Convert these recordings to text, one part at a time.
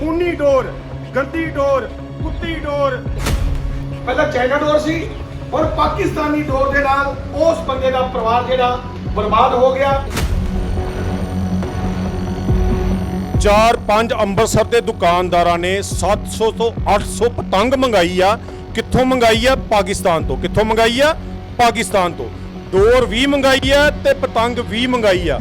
ਖੂਨੀ ਡੋਰ ਗੰਦੀ ਡੋਰ ਕੁੱਤੀ ਡੋਰ। ਪਹਿਲਾਂ ਚਾਈਨਾ ਡੋਰ ਸੀ ਔਰ ਪਾਕਿਸਤਾਨੀ ਡੋਰ ਦੇ ਨਾਲ ਉਸ ਬੰਦੇ ਦਾ ਪਰਿਵਾਰ ਜਿਹੜਾ ਬਰਬਾਦ ਹੋ ਗਿਆ। 4-5 ਅੰਮ੍ਰਿਤਸਰ ਦੇ ਦੁਕਾਨਦਾਰਾਂ ਨੇ 700 ਤੋਂ 800 ਪਤੰਗ ਮੰਗਾਈ ਆ। ਕਿੱਥੋਂ ਮੰਗਾਈ ਆ? ਪਾਕਿਸਤਾਨ ਤੋਂ। ਕਿੱਥੋਂ ਮੰਗਾਈ ਆ? ਪਾਕਿਸਤਾਨ ਤੋਂ। ਡੋਰ ਵੀ ਮੰਗਾਈ ਆ ਤੇ ਪਤੰਗ ਵੀ ਮੰਗਾਈ ਆ।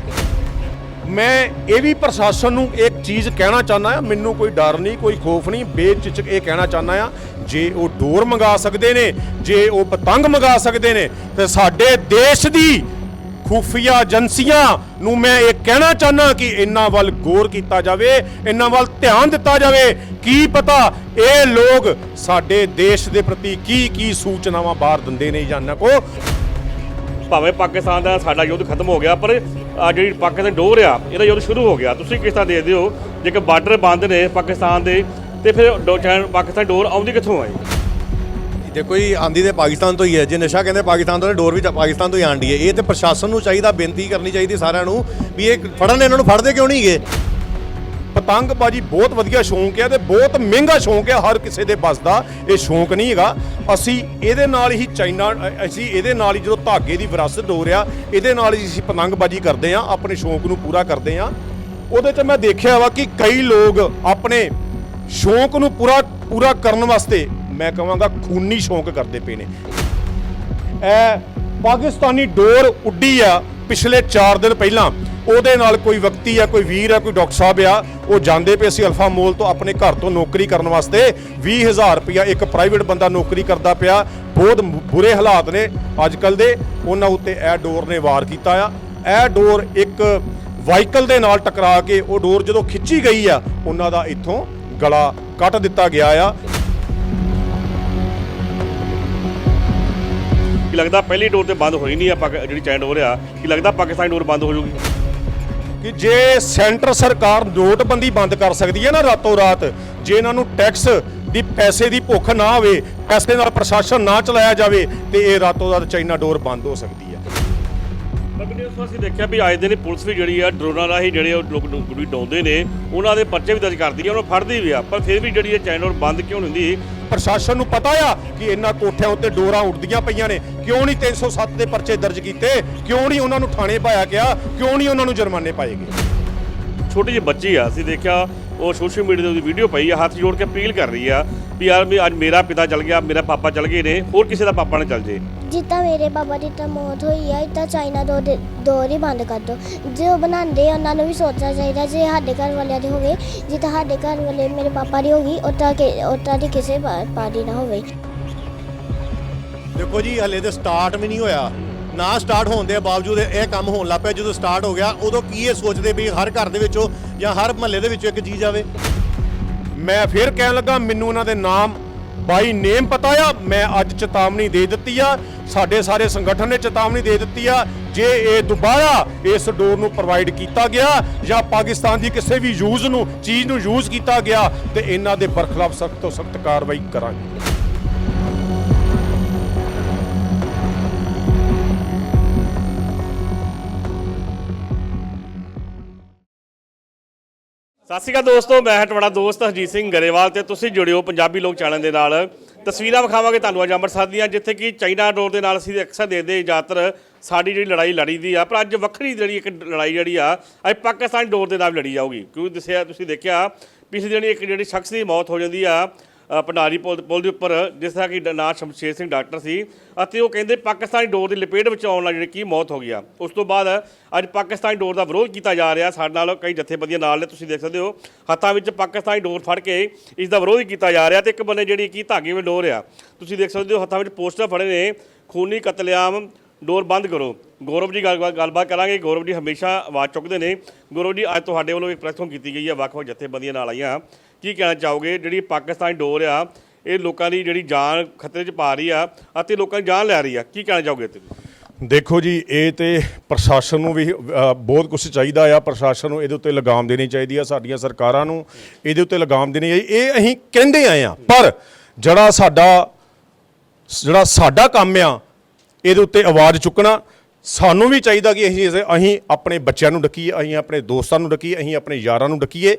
ਮੈਂ ਇਹ ਵੀ ਪ੍ਰਸ਼ਾਸਨ ਨੂੰ ਇੱਕ ਚੀਜ਼ ਕਹਿਣਾ ਚਾਹੁੰਦਾ ਆ ਮੈਨੂੰ ਕੋਈ ਡਰ ਨਹੀਂ, ਕੋਈ ਖੋਫ ਨਹੀਂ ਬੇਚਿਚਕ ਇਹ ਕਹਿਣਾ ਚਾਹੁੰਦਾ ਆ ਜੇ ਉਹ ਡੋਰ ਮੰਗਾ ਸਕਦੇ ਨੇ, ਜੇ ਉਹ ਪਤੰਗ ਮੰਗਾ ਸਕਦੇ ਨੇ, ਤੇ ਸਾਡੇ ਦੇਸ਼ ਦੀ ਖੂਫੀਆ ਏਜੰਸੀਆਂ ਨੂੰ ਮੈਂ ਇਹ ਕਹਿਣਾ ਚਾਹੁੰਦਾ ਕਿ ਇਹਨਾਂ ਵੱਲ ਗੌਰ ਕੀਤਾ ਜਾਵੇ, ਇਹਨਾਂ ਵੱਲ ਧਿਆਨ ਦਿੱਤਾ ਜਾਵੇ। ਕੀ ਪਤਾ ਇਹ ਲੋਕ ਸਾਡੇ ਦੇਸ਼ ਦੇ ਪ੍ਰਤੀ ਕੀ ਕੀ ਸੂਚਨਾਵਾਂ ਬਾਹਰ ਦਿੰਦੇ ਨੇ ਜਾਂ ਨਾ ਕੋ। ਭਾਵੇਂ ਪਾਕਿਸਤਾਨ ਦਾ ਸਾਡਾ ਯੁੱਧ ਖਤਮ ਹੋ ਗਿਆ, ਪਰ ਆਹ ਜਿਹੜੀ ਪਾਕਿਸਤਾਨ ਡੋਰ ਆ, ਇਹਦਾ ਯੁੱਧ ਸ਼ੁਰੂ ਹੋ ਗਿਆ। ਤੁਸੀਂ ਕਿਸ ਤਰ੍ਹਾਂ ਦੇਖਦੇ ਹੋ, ਜੇਕਰ ਬਾਰਡਰ ਬੰਦ ਨੇ ਪਾਕਿਸਤਾਨ ਦੇ, ਤੇ ਫਿਰ ਚਾਈਨਾ- ਪਾਕਿਸਤਾਨ ਡੋਰ ਆਉਂਦੀ ਕਿੱਥੋਂ ਆਈ? ਦੇਖੋ ਜੀ, ਆਂਦੀ ਤੇ ਪਾਕਿਸਤਾਨ ਤੋਂ ਹੀ ਹੈ। ਜੇ ਨਸ਼ਾ ਕਹਿੰਦੇ ਪਾਕਿਸਤਾਨ ਤੋਂ, ਤੇ ਡੋਰ ਵੀ ਤਾਂ ਪਾਕਿਸਤਾਨ ਤੋਂ ਹੀ ਆਂਦੀ ਹੈ। ਇਹ ਤੇ ਪ੍ਰਸ਼ਾਸਨ ਨੂੰ ਚਾਹੀਦਾ, ਬੇਨਤੀ ਕਰਨੀ ਚਾਹੀਦੀ ਸਾਰਿਆਂ ਨੂੰ ਵੀ ਇਹ ਫੜਨ ਇਹਨਾਂ ਨੂੰ ਫੜਦੇ ਕਿਉਂ ਨਹੀਂ ਗਏ ਪਤੰਗਬਾਜੀ ਬਹੁਤ ਵਧੀਆ ਸ਼ੌਂਕ ਹੈ ਤੇ ਬਹੁਤ ਮਹਿੰਗਾ ਸ਼ੌਂਕ ਹੈ ਹਰ ਕਿਸੇ ਦੇ ਬਸ ਦਾ। ਇਹ ਸ਼ੌਂਕ ਨਹੀਂ ਹੈਗਾ। ਅਸੀਂ ਇਹਦੇ ਨਾਲ ਹੀ ਚਾਈਨਾ ਅਸੀਂ ਇਹਦੇ ਨਾਲ ਹੀ ਜਦੋਂ ਧਾਗੇ ਦੀ ਵਿਰਾਸਤ ਹੋ ਰਿਹਾ, ਇਹਦੇ ਨਾਲ ਹੀ ਅਸੀਂ ਪਤੰਗਬਾਜੀ ਕਰਦੇ ਆ ਆਪਣੇ ਸ਼ੌਂਕ ਨੂੰ ਪੂਰਾ ਕਰਦੇ ਆ ਉਹਦੇ 'ਚ ਮੈਂ ਦੇਖਿਆ ਵਾ ਕਿ ਕਈ ਲੋਕ ਆਪਣੇ ਸ਼ੌਂਕ ਨੂੰ ਪੂਰਾ ਪੂਰਾ ਕਰਨ ਵਾਸਤੇ ਮੈਂ ਕਹਾਂਗਾ ਖੂਨੀ ਸ਼ੌਂਕ ਕਰਦੇ ਪਏ ਨੇ। ਇਹ ਪਾਕਿਸਤਾਨੀ ਡੋਰ ਉੱਡੀ ਆ ਪਿਛਲੇ 4 ਦਿਨ ਪਹਿਲਾਂ। ਉਹਦੇ ਨਾਲ ਕੋਈ ਵਿਅਕਤੀ ਆ, ਕੋਈ ਵੀਰ ਆ, ਕੋਈ ਡਾਕਟਰ ਸਾਹਿਬ ਆ, ਉਹ ਜਾਂਦੇ ਪਏ ਸੀ ਅਲਫਾ ਮੋਲ ਤੋਂ ਆਪਣੇ ਘਰ ਤੋਂ ਨੌਕਰੀ ਕਰਨ ਵਾਸਤੇ। 20000 ਰੁਪਇਆ ਇੱਕ ਪ੍ਰਾਈਵੇਟ ਬੰਦਾ ਨੌਕਰੀ ਕਰਦਾ ਪਿਆ। ਬਹੁਤ ਬੁਰੇ ਹਾਲਾਤ ਨੇ ਅੱਜ ਕੱਲ ਦੇ। ਉਹਨਾਂ ਉੱਤੇ ਇਹ ਡੋਰ ਨੇ ਵਾਰ ਕੀਤਾ ਆ। ਇਹ ਡੋਰ ਇੱਕ ਵਾਹੀਕਲ ਦੇ ਨਾਲ ਟਕਰਾ ਕੇ ਉਹ ਡੋਰ ਜਦੋਂ ਖਿੱਚੀ ਗਈ ਆ, ਉਹਨਾਂ ਦਾ ਇੱਥੋਂ ਗਲਾ ਕੱਟ ਦਿੱਤਾ ਗਿਆ ਆ। ਕੀ ਲੱਗਦਾ ਪਹਿਲੀ ਡੋਰ ਤੇ ਬੰਦ ਹੋਈ ਨਹੀਂ ਆ ਪਾਕ- ਜਿਹੜੀ ਚੈਨ ਡੋਰ ਆ? ਕੀ ਲੱਗਦਾ ਪਾਕਿਸਤਾਨ ਡੋਰ ਬੰਦ ਹੋ ਜੂਗੀ? ਕਿ ਜੇ ਸੈਂਟਰ ਸਰਕਾਰ ਨੋਟਬੰਦੀ ਬੰਦ ਕਰ ਸਕਦੀ ਹੈ ਨਾ ਰਾਤੋਂ ਰਾਤ, ਜੇ ਇਹਨਾਂ ਨੂੰ ਟੈਕਸ ਦੀ ਪੈਸੇ ਦੀ ਭੁੱਖ ਨਾ ਹੋਵੇ ਪੈਸੇ ਨਾਲ ਪ੍ਰਸ਼ਾਸਨ ਨਾ ਚਲਾਇਆ ਜਾਵੇ, ਤੇ ਇਹ ਰਾਤੋਂ ਰਾਤ ਚਾਈਨਾ ਡੋਰ ਬੰਦ ਹੋ ਸਕਦੀ ਹੈ। ਬਲਕਿ ਉਸ ਅਸੀਂ ਦੇਖਿਆ ਵੀ ਅੱਜ ਦਿਨ ਪੁਲਿਸ ਵੀ ਜਿਹੜੀ ਆ, ਡਰੋਨਾਂ ਰਾਹੀਂ ਜਿਹੜੇ ਉਹ ਲੋਕ ਨੂੰ ਡਾਉਂਦੇ ਨੇ, ਉਹਨਾਂ ਦੇ ਪਰਚੇ ਵੀ ਦਰਜ ਕਰਦੀ ਆ ਉਹਨਾਂ ਫੜਦੀ ਵੀ ਆ, ਪਰ ਫਿਰ ਵੀ ਜਿਹੜੀ ਇਹ ਚਾਈਨਾ ਡੋਰ ਬੰਦ ਕਿਉਂ ਨਹੀਂ ਹੁੰਦੀ ਪ੍ਰਸ਼ਾਸਨ ਨੂੰ ਪਤਾ ਆ ਕਿ ਇਹਨਾਂ ਕੋਠਿਆਂ ਉੱਤੇ ਡੋਰਾਂ ਉੱਡਦੀਆਂ ਪਈਆਂ ਨੇ। ਕਿਉਂ ਨਹੀਂ 307 ਦੇ ਪਰਚੇ ਦਰਜ ਕੀਤੇ? ਕਿਉਂ ਨਹੀਂ ਉਹਨਾਂ ਨੂੰ ਥਾਣੇ ਪਾਇਆ ਗਿਆ? ਕਿਉਂ ਨਹੀਂ ਉਹਨਾਂ ਨੂੰ ਜੁਰਮਾਨੇ ਪਾਏ ਗਏ? ਛੋਟੀ ਜਿਹੀ ਬੱਚੀ ਆ, ਅਸੀਂ ਦੇਖਿਆ, ਉਹ ਸੋਸ਼ਲ ਮੀਡੀਆ ਤੇ ਉਹਦੀ ਵੀਡੀਓ ਪਈ ਆ, ਹੱਥ ਜੋੜ ਕੇ ਅਪੀਲ ਕਰ ਰਹੀ ਆ ਵੀ ਯਾਰ ਵੀ ਅੱਜ ਮੇਰਾ ਪਿਤਾ ਚਲ ਗਿਆ, ਮੇਰਾ ਪਾਪਾ ਚਲ ਗਏ ਨੇ, ਹੋਰ ਕਿਸੇ ਦਾ ਪਾਪਾ ਨਾ ਚਲ ਜੇ। ਜਿੱਦਾਂ ਮੇਰੇ ਪਾਪਾ ਦੀ ਤਾਂ ਮੌਤ ਹੋਈ ਆ ਇੱਦਾਂ ਚਾਈਨਾ ਦੋ ਦੌਰ ਹੀ ਬੰਦ ਕਰ ਦੋ। ਜੇ ਉਹ ਬਣਾਉਂਦੇ ਆ ਉਹਨਾਂ ਨੂੰ ਵੀ ਸੋਚਣਾ ਚਾਹੀਦਾ ਜੇ ਸਾਡੇ ਘਰ ਵਾਲਿਆਂ ਦੀ ਹੋਵੇ ਜਿੱਦਾਂ ਸਾਡੇ ਘਰ ਵਾਲੇ ਮੇਰੇ ਪਾਪਾ ਦੀ ਹੋ ਗਈ ਉੱਦਾਂ ਕਿ ਉੱਦਾਂ ਦੀ ਕਿਸੇ ਪਾ- ਪਾਰਟੀ ਨਾ ਹੋਵੇ। ਦੇਖੋ ਜੀ ਹਲੇ ਤੇ ਸਟਾਰਟ ਵੀ ਨਹੀਂ ਹੋਇਆ। ਨਾ ਸਟਾਰਟ ਹੋਣ ਦੇ ਬਾਵਜੂਦ ਇਹ ਕੰਮ ਹੋਣ ਲੱਗ ਪਿਆ ਜਦੋਂ ਸਟਾਰਟ ਹੋ ਗਿਆ ਉਦੋਂ ਕੀ ਇਹ ਸੋਚਦੇ ਵੀ ਹਰ ਘਰ ਦੇ ਵਿੱਚੋਂ ਜਾਂ ਹਰ ਮਹੱਲੇ ਦੇ ਵਿੱਚੋਂ ਇੱਕ ਚੀਜ਼ ਆਵੇ ਮੈਂ ਫਿਰ ਕਹਿਣ ਲੱਗਾ ਮੈਨੂੰ ਉਹਨਾਂ ਦੇ ਨਾਮ ਬਾਈ ਨੇਮ ਪਤਾ ਆ, ਮੈਂ ਅੱਜ ਚੇਤਾਵਨੀ ਦੇ ਦਿੱਤੀ ਆ, ਸਾਡੇ ਸਾਰੇ ਸੰਗਠਨ ਨੇ ਚੇਤਾਵਨੀ ਦੇ ਦਿੱਤੀ ਆ, ਜੇ ਇਹ ਦੁਬਾਰਾ ਇਸ ਡੋਰ ਨੂੰ ਪ੍ਰੋਵਾਈਡ ਕੀਤਾ ਗਿਆ ਜਾਂ ਪਾਕਿਸਤਾਨ ਦੀ ਕਿਸੇ ਵੀ ਯੂਜ਼ ਨੂੰ, ਚੀਜ਼ ਨੂੰ ਯੂਜ਼ ਕੀਤਾ ਗਿਆ, ਤੇ ਇਹਨਾਂ ਦੇ ਬਰਖਲਾਫ ਸਖਤ ਤੋਂ ਸਖਤ ਕਾਰਵਾਈ ਕਰਾਂਗੇ। ਸਤਿ ਸ਼੍ਰੀ ਅਕਾਲ ਦੋਸਤੋ, ਮੈਂ ਹਾਂ ਤੁਹਾਡਾ ਦੋਸਤ ਹਰਜੀਤ ਸਿੰਘ ਗਰੇਵਾਲ ਤੇ ਤੁਸੀਂ ਜੁੜਿਓ ਪੰਜਾਬੀ ਲੋਕ ਚੈਨਲ ਦੇ ਨਾਲ। ਤਸਵੀਰਾਂ ਵਿਖਾਵਾਂਗੇ ਤੁਹਾਨੂੰ ਅੱਜ ਅੰਮ੍ਰਿਤਸਰ ਦੀਆਂ, ਜਿੱਥੇ ਕਿ ਚਾਈਨਾ ਡੋਰ ਦੇ ਨਾਲ ਅਸੀਂ ਅਕਸਰ ਦੇਖਦੇ ਜ਼ਿਆਦਾਤਰ ਸਾਡੀ ਜਿਹੜੀ ਲੜਾਈ ਲੜੀ ਦੀ ਆ, ਪਰ ਅੱਜ ਵੱਖਰੀ ਜਿਹੜੀ ਇੱਕ ਲੜਾਈ ਜਿਹੜੀ ਆ ਅੱਜ ਪਾਕਿਸਤਾਨ ਡੋਰ ਦੇ ਨਾਲ ਲੜੀ ਜਾਊਗੀ। ਕਿਉਂਕਿ ਦੱਸਿਆ ਤੁਸੀਂ ਦੇਖਿਆ, ਪਿਛਲੇ ਦਿਨ ਇੱਕ ਜਿਹੜੀ ਸ਼ਖਸ ਦੀ ਮੌਤ ਹੋ ਜਾਂਦੀ ਆ ਭੰਡਾਰੀ ਪੁਲ ਪੁਲ ਦੇ ਉੱਪਰ, ਜਿਸ ਤਰ੍ਹਾਂ ਕਿ ਨਾਂ ਸ਼ਮਸ਼ੇਰ ਸਿੰਘ ਡਾਕਟਰ ਸੀ, ਅਤੇ ਉਹ ਕਹਿੰਦੇ ਪਾਕਿਸਤਾਨੀ ਡੋਰ ਦੀ ਲਪੇਟ ਵਿੱਚ ਆਉਣ ਨਾਲ ਜਿਹੜੀ ਕੀ ਮੌਤ ਹੋ ਗਈ ਆ। ਉਸ ਤੋਂ ਬਾਅਦ ਅੱਜ ਪਾਕਿਸਤਾਨੀ ਡੋਰ ਦਾ ਵਿਰੋਧ ਕੀਤਾ ਜਾ ਰਿਹਾ। ਸਾਡੇ ਨਾਲ ਕਈ ਜਥੇਬੰਦੀਆਂ ਨਾਲ ਨੇ, ਤੁਸੀਂ ਦੇਖ ਸਕਦੇ ਹੋ। ਹੱਥਾਂ ਵਿੱਚ ਪਾਕਿਸਤਾਨੀ ਡੋਰ ਫੜ ਕੇ ਇਸ ਦਾ ਵਿਰੋਧ ਕੀਤਾ ਜਾ ਰਿਹਾ ਤੇ ਇੱਕ ਬੰਨੇ ਜਿਹੜੀ ਕੀ ਧਾਗੇ ਵਿੱਚ ਡੋਰ ਆ ਤੁਸੀਂ ਦੇਖ ਸਕਦੇ ਹੋ, ਹੱਥਾਂ ਵਿੱਚ ਪੋਸਟਰ ਫੜੇ ਨੇ। ਖੂਨੀ ਕਤਲੇਆਮ ਡੋਰ ਬੰਦ ਕਰੋ। ਗੌਰਵ ਜੀ ਗੱਲ ਗੱਲਬਾਤ ਕਰਾਂਗੇ। ਗੌਰਵ ਜੀ ਹਮੇਸ਼ਾ ਆਵਾਜ਼ ਚੁੱਕਦੇ ਨੇ। ਗੌਰਵ ਜੀ, ਅੱਜ ਤੁਹਾਡੇ ਵੱਲੋਂ ਇੱਕ ਪ੍ਰੈਸ ਕੀਤੀ ਗਈ ਹੈ ਵੱਖ-ਵੱਖ ਜਥੇਬੰਦੀਆਂ ਨਾਲ ਆਈਆਂ। ਕੀ ਕਹਿਣਾ ਚਾਹੋਗੇ? ਜਿਹੜੀ ਪਾਕਿਸਤਾਨੀ ਡੋਰ ਆ ਇਹ ਲੋਕਾਂ ਦੀ ਜਿਹੜੀ ਜਾਨ ਖਤਰੇ 'ਚ ਪਾ ਰਹੀ ਆ ਅਤੇ ਲੋਕਾਂ ਦੀ ਜਾਨ ਲੈ ਰਹੀ ਆ। ਕੀ ਕਹਿਣਾ ਚਾਹੋਗੇ ਇੱਥੇ ਦੇਖੋ ਜੀ ਇਹ ਤੇ ਪ੍ਰਸ਼ਾਸਨ ਨੂੰ ਵੀ ਅ, ਬਹੁਤ ਕੁਝ ਚਾਹੀਦਾ ਆ। ਪ੍ਰਸ਼ਾਸਨ ਨੂੰ ਇਹਦੇ ਉੱਤੇ ਲਗਾਮ ਦੇਣੀ ਚਾਹੀਦੀ ਆ ਸਾਡੀਆਂ ਸਰਕਾਰਾਂ ਨੂੰ ਇਹਦੇ ਉੱਤੇ ਲਗਾਮ ਦੇਣੀ ਚਾਹੀਦੀ। ਇਹ ਅਸੀਂ ਕਹਿੰਦੇ ਆਏ ਆ ਪਰ ਜਿਹੜਾ ਸਾਡਾ ਜਿਹੜਾ ਸਾਡਾ ਕੰਮ ਆ ਇਹਦੇ ਉੱਤੇ ਆਵਾਜ਼ ਚੁੱਕਣਾ ਸਾਨੂੰ ਵੀ ਚਾਹੀਦਾ ਕਿ ਅਸੀਂ ਅਸੀਂ ਆਪਣੇ ਬੱਚਿਆਂ ਨੂੰ ਡੱਕੀਏ ਅਸੀਂ ਆਪਣੇ ਦੋਸਤਾਂ ਨੂੰ ਡੱਕੀਏ ਅਸੀਂ ਆਪਣੇ ਯਾਰਾਂ ਨੂੰ ਡੱਕੀਏ।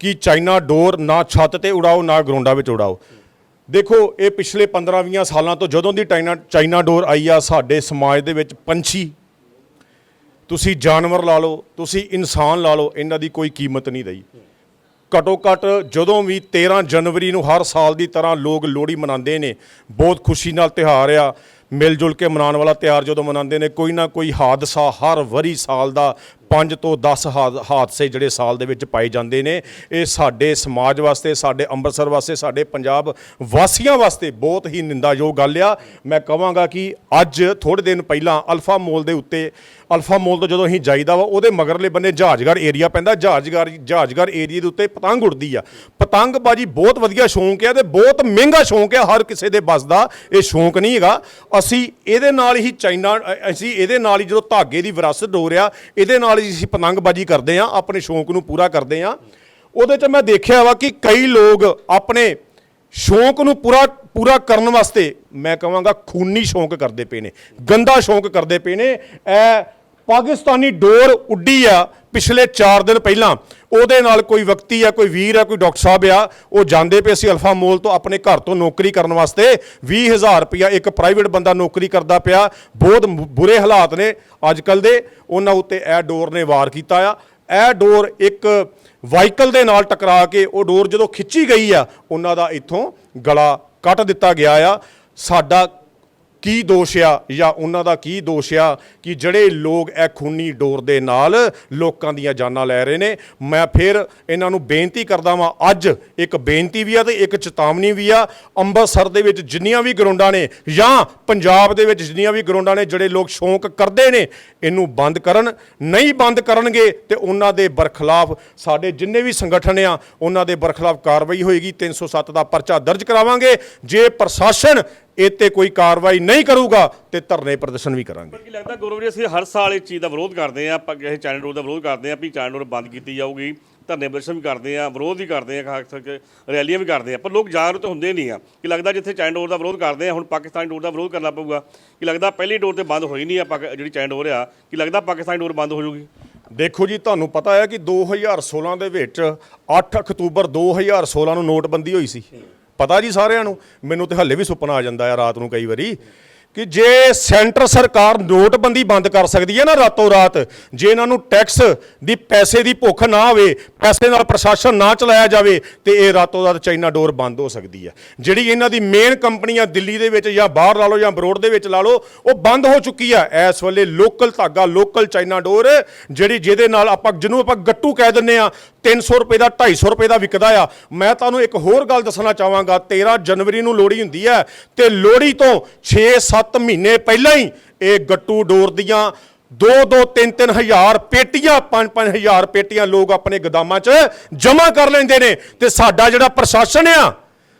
ਕਿ ਚਾਈਨਾ ਡੋਰ ਨਾ ਛੱਤ ਤੇ ਉਡਾਓ, ਨਾ ਗਰਾਊਂਡਾਂ ਵਿੱਚ ਉਡਾਓ। ਦੇਖੋ, ਇਹ ਪਿਛਲੇ 15-20 ਸਾਲਾਂ ਤੋਂ ਜਦੋਂ ਦੀ ਚਾਈਨਾ ਚਾਈਨਾ ਡੋਰ ਆਈ ਆ, ਸਾਡੇ ਸਮਾਜ ਦੇ ਵਿੱਚ ਪੰਛੀ, ਤੁਸੀਂ ਜਾਨਵਰ ਲਾ ਲਓ, ਤੁਸੀਂ ਇਨਸਾਨ ਲਾ ਲਓ, ਇਹਨਾਂ ਦੀ ਕੋਈ ਕੀਮਤ ਨਹੀਂ ਰਹੀ। ਘਟੋ ਘਟ ਜਦੋਂ ਵੀ 13 ਜਨਵਰੀ ਨੂੰ ਹਰ ਸਾਲ ਦੀ ਤਰ੍ਹਾਂ ਲੋਕ ਲੋਹੜੀ ਮਨਾਉਂਦੇ ਨੇ, ਬਹੁਤ ਖੁਸ਼ੀ ਨਾਲ ਤਿਉਹਾਰ ਆ ਮਿਲ ਜੁਲ ਕੇ ਮਨਾਉਣ ਵਾਲਾ ਤਿਉਹਾਰ ਜਦੋਂ ਮਨਾਉਂਦੇ ਨੇ, ਕੋਈ ਨਾ ਕੋਈ ਹਾਦਸਾ ਹਰ ਵਰੀ ਸਾਲ ਦਾ 5 ਤੋਂ 10 ਹਾਦ- ਹਾਦਸੇ ਜਿਹੜੇ ਸਾਲ ਦੇ ਵਿੱਚ ਪਾਏ ਜਾਂਦੇ ਨੇ, ਇਹ ਸਾਡੇ ਸਮਾਜ ਵਾਸਤੇ, ਸਾਡੇ ਅੰਮ੍ਰਿਤਸਰ ਵਾਸਤੇ, ਸਾਡੇ ਪੰਜਾਬ ਵਾਸੀਆਂ ਵਾਸਤੇ ਬਹੁਤ ਹੀ ਨਿੰਦਾਯੋਗ ਗੱਲ ਆ। ਮੈਂ ਕਹਾਂਗਾ ਕਿ ਅੱਜ ਥੋੜੇ ਦਿਨ ਪਹਿਲਾਂ ਅਲਫਾ ਮੋਲ ਦੇ ਉੱਤੇ, ਅਲਫਾ ਮੋਲ ਤੋਂ ਜਦੋਂ ਅਸੀਂ ਜਾਈਦਾ ਵਾ, ਉਹਦੇ ਮਗਰਲੇ ਬੰਨੇ ਜਹਾਜਗੜ ਏਰੀਆ ਪੈਂਦਾ। ਜਹਾਜਗੜ ਜਹਾਜਗੜ ਏਰੀਆ ਦੇ ਉੱਤੇ ਪਤੰਗ ਉੜਦੀ ਆ। ਪਤੰਗਬਾਜੀ ਬਹੁਤ ਵਧੀਆ ਸ਼ੌਂਕ ਆ ਤੇ ਬਹੁਤ ਮਹਿੰਗਾ ਸ਼ੌਂਕ ਆ, ਹਰ ਕਿਸੇ ਦੇ ਬਸ ਦਾ ਇਹ ਸ਼ੌਂਕ ਨਹੀਂ ਹੈਗਾ। ਅਸੀਂ ਇਹਦੇ ਨਾਲ ਹੀ ਚਾਈਨਾ ਅਸੀਂ ਇਹਦੇ ਨਾਲ ਹੀ ਜਦੋਂ ਧਾਗੇ ਦੀ ਵਿਰਾਸਤ ਹੋ ਰਿਹਾ, ਇਹਦੇ ਨਾਲ ਹੀ ਅਸੀਂ ਪਤੰਗਬਾਜੀ ਕਰਦੇ ਆ ਆਪਣੇ ਸ਼ੌਂਕ ਨੂੰ ਪੂਰਾ ਕਰਦੇ ਆ ਉਹਦੇ 'ਚ ਮੈਂ ਦੇਖਿਆ ਵਾ ਕਿ ਕਈ ਲੋਕ ਆਪਣੇ ਸ਼ੌਂਕ ਨੂੰ ਪੂਰਾ ਪੂਰਾ ਕਰਨ ਵਾਸਤੇ, ਮੈਂ ਕਹਾਂਗਾ ਖੂਨੀ ਸ਼ੌਂਕ ਕਰਦੇ ਪਏ ਨੇ, ਗੰਦਾ ਸ਼ੌਂਕ ਕਰਦੇ ਪਏ ਨੇ। ਇਹ ਪਾਕਿਸਤਾਨੀ ਡੋਰ ਉੱਡੀ ਆ ਪਿਛਲੇ 4 ਦਿਨ ਪਹਿਲਾਂ। ਉਹਦੇ ਨਾਲ ਕੋਈ ਵਿਅਕਤੀ ਆ, ਕੋਈ ਵੀਰ ਆ, ਕੋਈ ਡਾਕਟਰ ਸਾਹਿਬ ਆ, ਉਹ ਜਾਂਦੇ ਪਏ ਅਸੀਂ ਅਲਫਾ ਮੋਲ ਤੋਂ ਆਪਣੇ ਘਰ ਤੋਂ ਨੌਕਰੀ ਕਰਨ ਵਾਸਤੇ। 20000 ਰੁਪਇਆ ਇੱਕ ਪ੍ਰਾਈਵੇਟ ਬੰਦਾ ਨੌਕਰੀ ਕਰਦਾ ਪਿਆ। ਬਹੁਤ ਬੁਰੇ ਹਾਲਾਤ ਨੇ ਅੱਜ ਕੱਲ ਦੇ। ਉਹਨਾਂ ਉੱਤੇ ਇਹ ਡੋਰ ਨੇ ਵਾਰ ਕੀਤਾ ਆ। ਇਹ ਡੋਰ ਇੱਕ ਵਾਹੀਕਲ ਦੇ ਨਾਲ ਟਕਰਾ ਕੇ ਉਹ ਡੋਰ ਜਦੋਂ ਖਿੱਚੀ ਗਈ ਆ, ਉਹਨਾਂ ਦਾ ਇੱਥੋਂ ਗਲਾ ਕੱਟ ਦਿੱਤਾ ਗਿਆ ਆ। ਸਾਡਾ ਕੀ ਦੋਸ਼ ਆ ਜਾਂ ਉਹਨਾਂ ਦਾ ਕੀ ਦੋਸ਼ ਆ ਕਿ ਜਿਹੜੇ ਲੋਕ ਇਹ ਖੂਨੀ ਡੋਰ ਦੇ ਨਾਲ ਲੋਕਾਂ ਦੀਆਂ ਜਾਨਾਂ ਲੈ ਰਹੇ ਨੇ? ਮੈਂ ਫਿਰ ਇਹਨਾਂ ਨੂੰ ਬੇਨਤੀ ਕਰਦਾ ਵਾਂ, ਅੱਜ ਇੱਕ ਬੇਨਤੀ ਵੀ ਆ ਤੇ ਇੱਕ ਚੇਤਾਵਨੀ ਵੀ ਆ, ਅੰਮ੍ਰਿਤਸਰ ਦੇ ਵਿੱਚ ਜਿੰਨੀਆਂ ਵੀ ਗਰਾਊਂਡਾਂ ਨੇ ਜਾਂ ਪੰਜਾਬ ਦੇ ਵਿੱਚ ਜਿੰਨੀਆਂ ਵੀ ਗਰਾਊਂਡਾਂ ਨੇ ਜਿਹੜੇ ਲੋਕ ਸ਼ੌਂਕ ਕਰਦੇ ਨੇ, ਇਹਨੂੰ ਬੰਦ ਕਰਨ। ਨਹੀਂ ਬੰਦ ਕਰਨਗੇ ਤੇ ਉਹਨਾਂ ਦੇ ਬਰਖਲਾਫ ਸਾਡੇ ਜਿੰਨੇ ਵੀ ਸੰਗਠਨ ਆ, ਉਹਨਾਂ ਦੇ ਬਰਖਲਾਫ ਕਾਰਵਾਈ ਹੋਏਗੀ। 307 ਦਾ ਪਰਚਾ ਦਰਜ ਕਰਾਵਾਂਗੇ। ਜੇ ਪ੍ਰਸ਼ਾਸਨ ਇਹ ਤੇ ਕੋਈ ਕਾਰਵਾਈ ਨਹੀਂ ਕਰੂਗਾ ਤੇ ਧਰਨੇ ਪ੍ਰਦਰਸ਼ਨ ਵੀ ਕਰਾਂਗੇ। ਕੀ ਲੱਗਦਾ ਗੌਰਵ ਜੀ ਅਸੀਂ ਹਰ ਸਾਲ ਇਸ ਚੀਜ਼ ਦਾ ਵਿਰੋਧ ਕਰਦੇ ਆ ਆਪਾਂ ਇਹ ਚੈਨਲ ਰੋਡ ਦਾ ਵਿਰੋਧ ਕਰਦੇ ਆ ਵੀ ਚੈਨਲ ਰੋਡ ਬੰਦ ਕੀਤੀ ਜਾਊਗੀ ਧਰਨੇ ਪ੍ਰਦਰਸ਼ਨ ਵੀ ਕਰਦੇ ਆ ਵਿਰੋਧ ਵੀ ਕਰਦੇ ਆ ਖਾਸ ਕਰਕੇ ਰੈਲੀਆਂ ਵੀ ਕਰਦੇ ਆ ਪਰ ਲੋਕ ਜਾਗਰੂਕ ਹੁੰਦੇ ਨਹੀਂ ਆ। ਕਿ ਲੱਗਦਾ ਜਿੱਥੇ ਚੈਨਲ ਰੋਡ ਦਾ ਵਿਰੋਧ ਕਰਦੇ ਆ ਹੁਣ ਪਾਕਿਸਤਾਨੀ ਡੋਰ ਦਾ ਵਿਰੋਧ ਕਰਨਾ ਪਊਗਾ? ਕਿ ਲੱਗਦਾ ਪਹਿਲੀ ਡੋਰ ਤੇ ਬੰਦ ਹੋਈ ਨਹੀਂ ਆ ਜਿਹੜੀ ਚੈਨਲ ਡੋਰ ਆ? ਕਿ ਲੱਗਦਾ ਪਾਕਿਸਤਾਨੀ ਡੋਰ ਬੰਦ ਹੋ ਜਾਊਗੀ? ਦੇਖੋ ਜੀ ਤੁਹਾਨੂੰ ਪਤਾ ਹੈ ਕਿ 2016 ਦੇ ਵਿੱਚ 8 ਅਕਤੂਬਰ 2016 ਨੂੰ ਨੋਟਬੰਦੀ ਹੋਈ ਸੀ। ਪਤਾ ਜੀ ਸਾਰਿਆਂ ਨੂੰ, ਮੈਨੂੰ ਤੇ ਹੱਲੇ ਵੀ ਸੁਪਨਾ ਆ ਜਾਂਦਾ ਆ ਰਾਤ ਨੂੰ ਕਈ ਵਾਰੀ, ਕਿ ਜੇ ਸੈਂਟਰ ਸਰਕਾਰ ਨੋਟਬੰਦੀ ਬੰਦ ਕਰ ਸਕਦੀ ਹੈ ਨਾ ਰਾਤੋਂ ਰਾਤ, ਜੇ ਇਹਨਾਂ ਨੂੰ ਟੈਕਸ ਦੀ ਪੈਸੇ ਦੀ ਭੁੱਖ ਨਾ ਆਵੇ, ਪੈਸੇ ਨਾਲ ਪ੍ਰਸ਼ਾਸਨ ਨਾ ਚਲਾਇਆ ਜਾਵੇ, ਤੇ ਇਹ ਰਾਤੋਂ ਰਾਤ ਚਾਈਨਾ ਡੋਰ ਬੰਦ ਹੋ ਸਕਦੀ ਹੈ। ਜਿਹੜੀ ਇਹਨਾਂ ਦੀ ਮੇਨ ਕੰਪਨੀਆਂ ਦਿੱਲੀ ਦੇ ਵਿੱਚ ਜਾਂ ਬਾਹਰ ਲਾ ਲਓ ਜਾਂ ਬਰੋਡ ਦੇ ਵਿੱਚ ਲਾ ਲਓ, ਉਹ ਬੰਦ ਹੋ ਚੁੱਕੀ ਆ। ਇਸ ਵੇਲੇ ਲੋਕਲ ਧਾਗਾ ਲੋਕਲ ਚਾਈਨਾ ਡੋਰ, ਜਿਹੜੀ ਜਿਹਦੇ ਨਾਲ ਆਪਾਂ, ਜਿਹਨੂੰ ਆਪਾਂ ਗੱਟੂ ਕਹਿ ਦਿੰਨੇ ਆ 300 ਰੁਪਏ ਦਾ 250 ਰੁਪਏ ਦਾ ਵਿਕਦਾ ਆ। ਮੈਂ ਤੁਹਾਨੂੰ ਇੱਕ ਹੋਰ ਗੱਲ ਦੱਸਣਾ ਚਾਹਾਂਗਾ। 13 ਜਨਵਰੀ ਨੂੰ ਲੋਹੜੀ ਹੁੰਦੀ ਹੈ ਤੇ ਲੋਹੜੀ ਤੋਂ 6-7 ਮਹੀਨੇ ਪਹਿਲਾਂ ਹੀ ਇਹ ਗੱਟੂ ਡੋਰ ਦੀਆਂ 2-2 3-3 ਹਜ਼ਾਰ ਪੇਟੀਆਂ 5-5 ਹਜ਼ਾਰ ਪੇਟੀਆਂ ਲੋਕ ਆਪਣੇ ਗਦਾਮਾਂ 'ਚ ਜਮ੍ਹਾਂ ਕਰ ਲੈਂਦੇ ਨੇ ਤੇ ਸਾਡਾ ਜਿਹੜਾ ਪ੍ਰਸ਼ਾਸਨ ਆ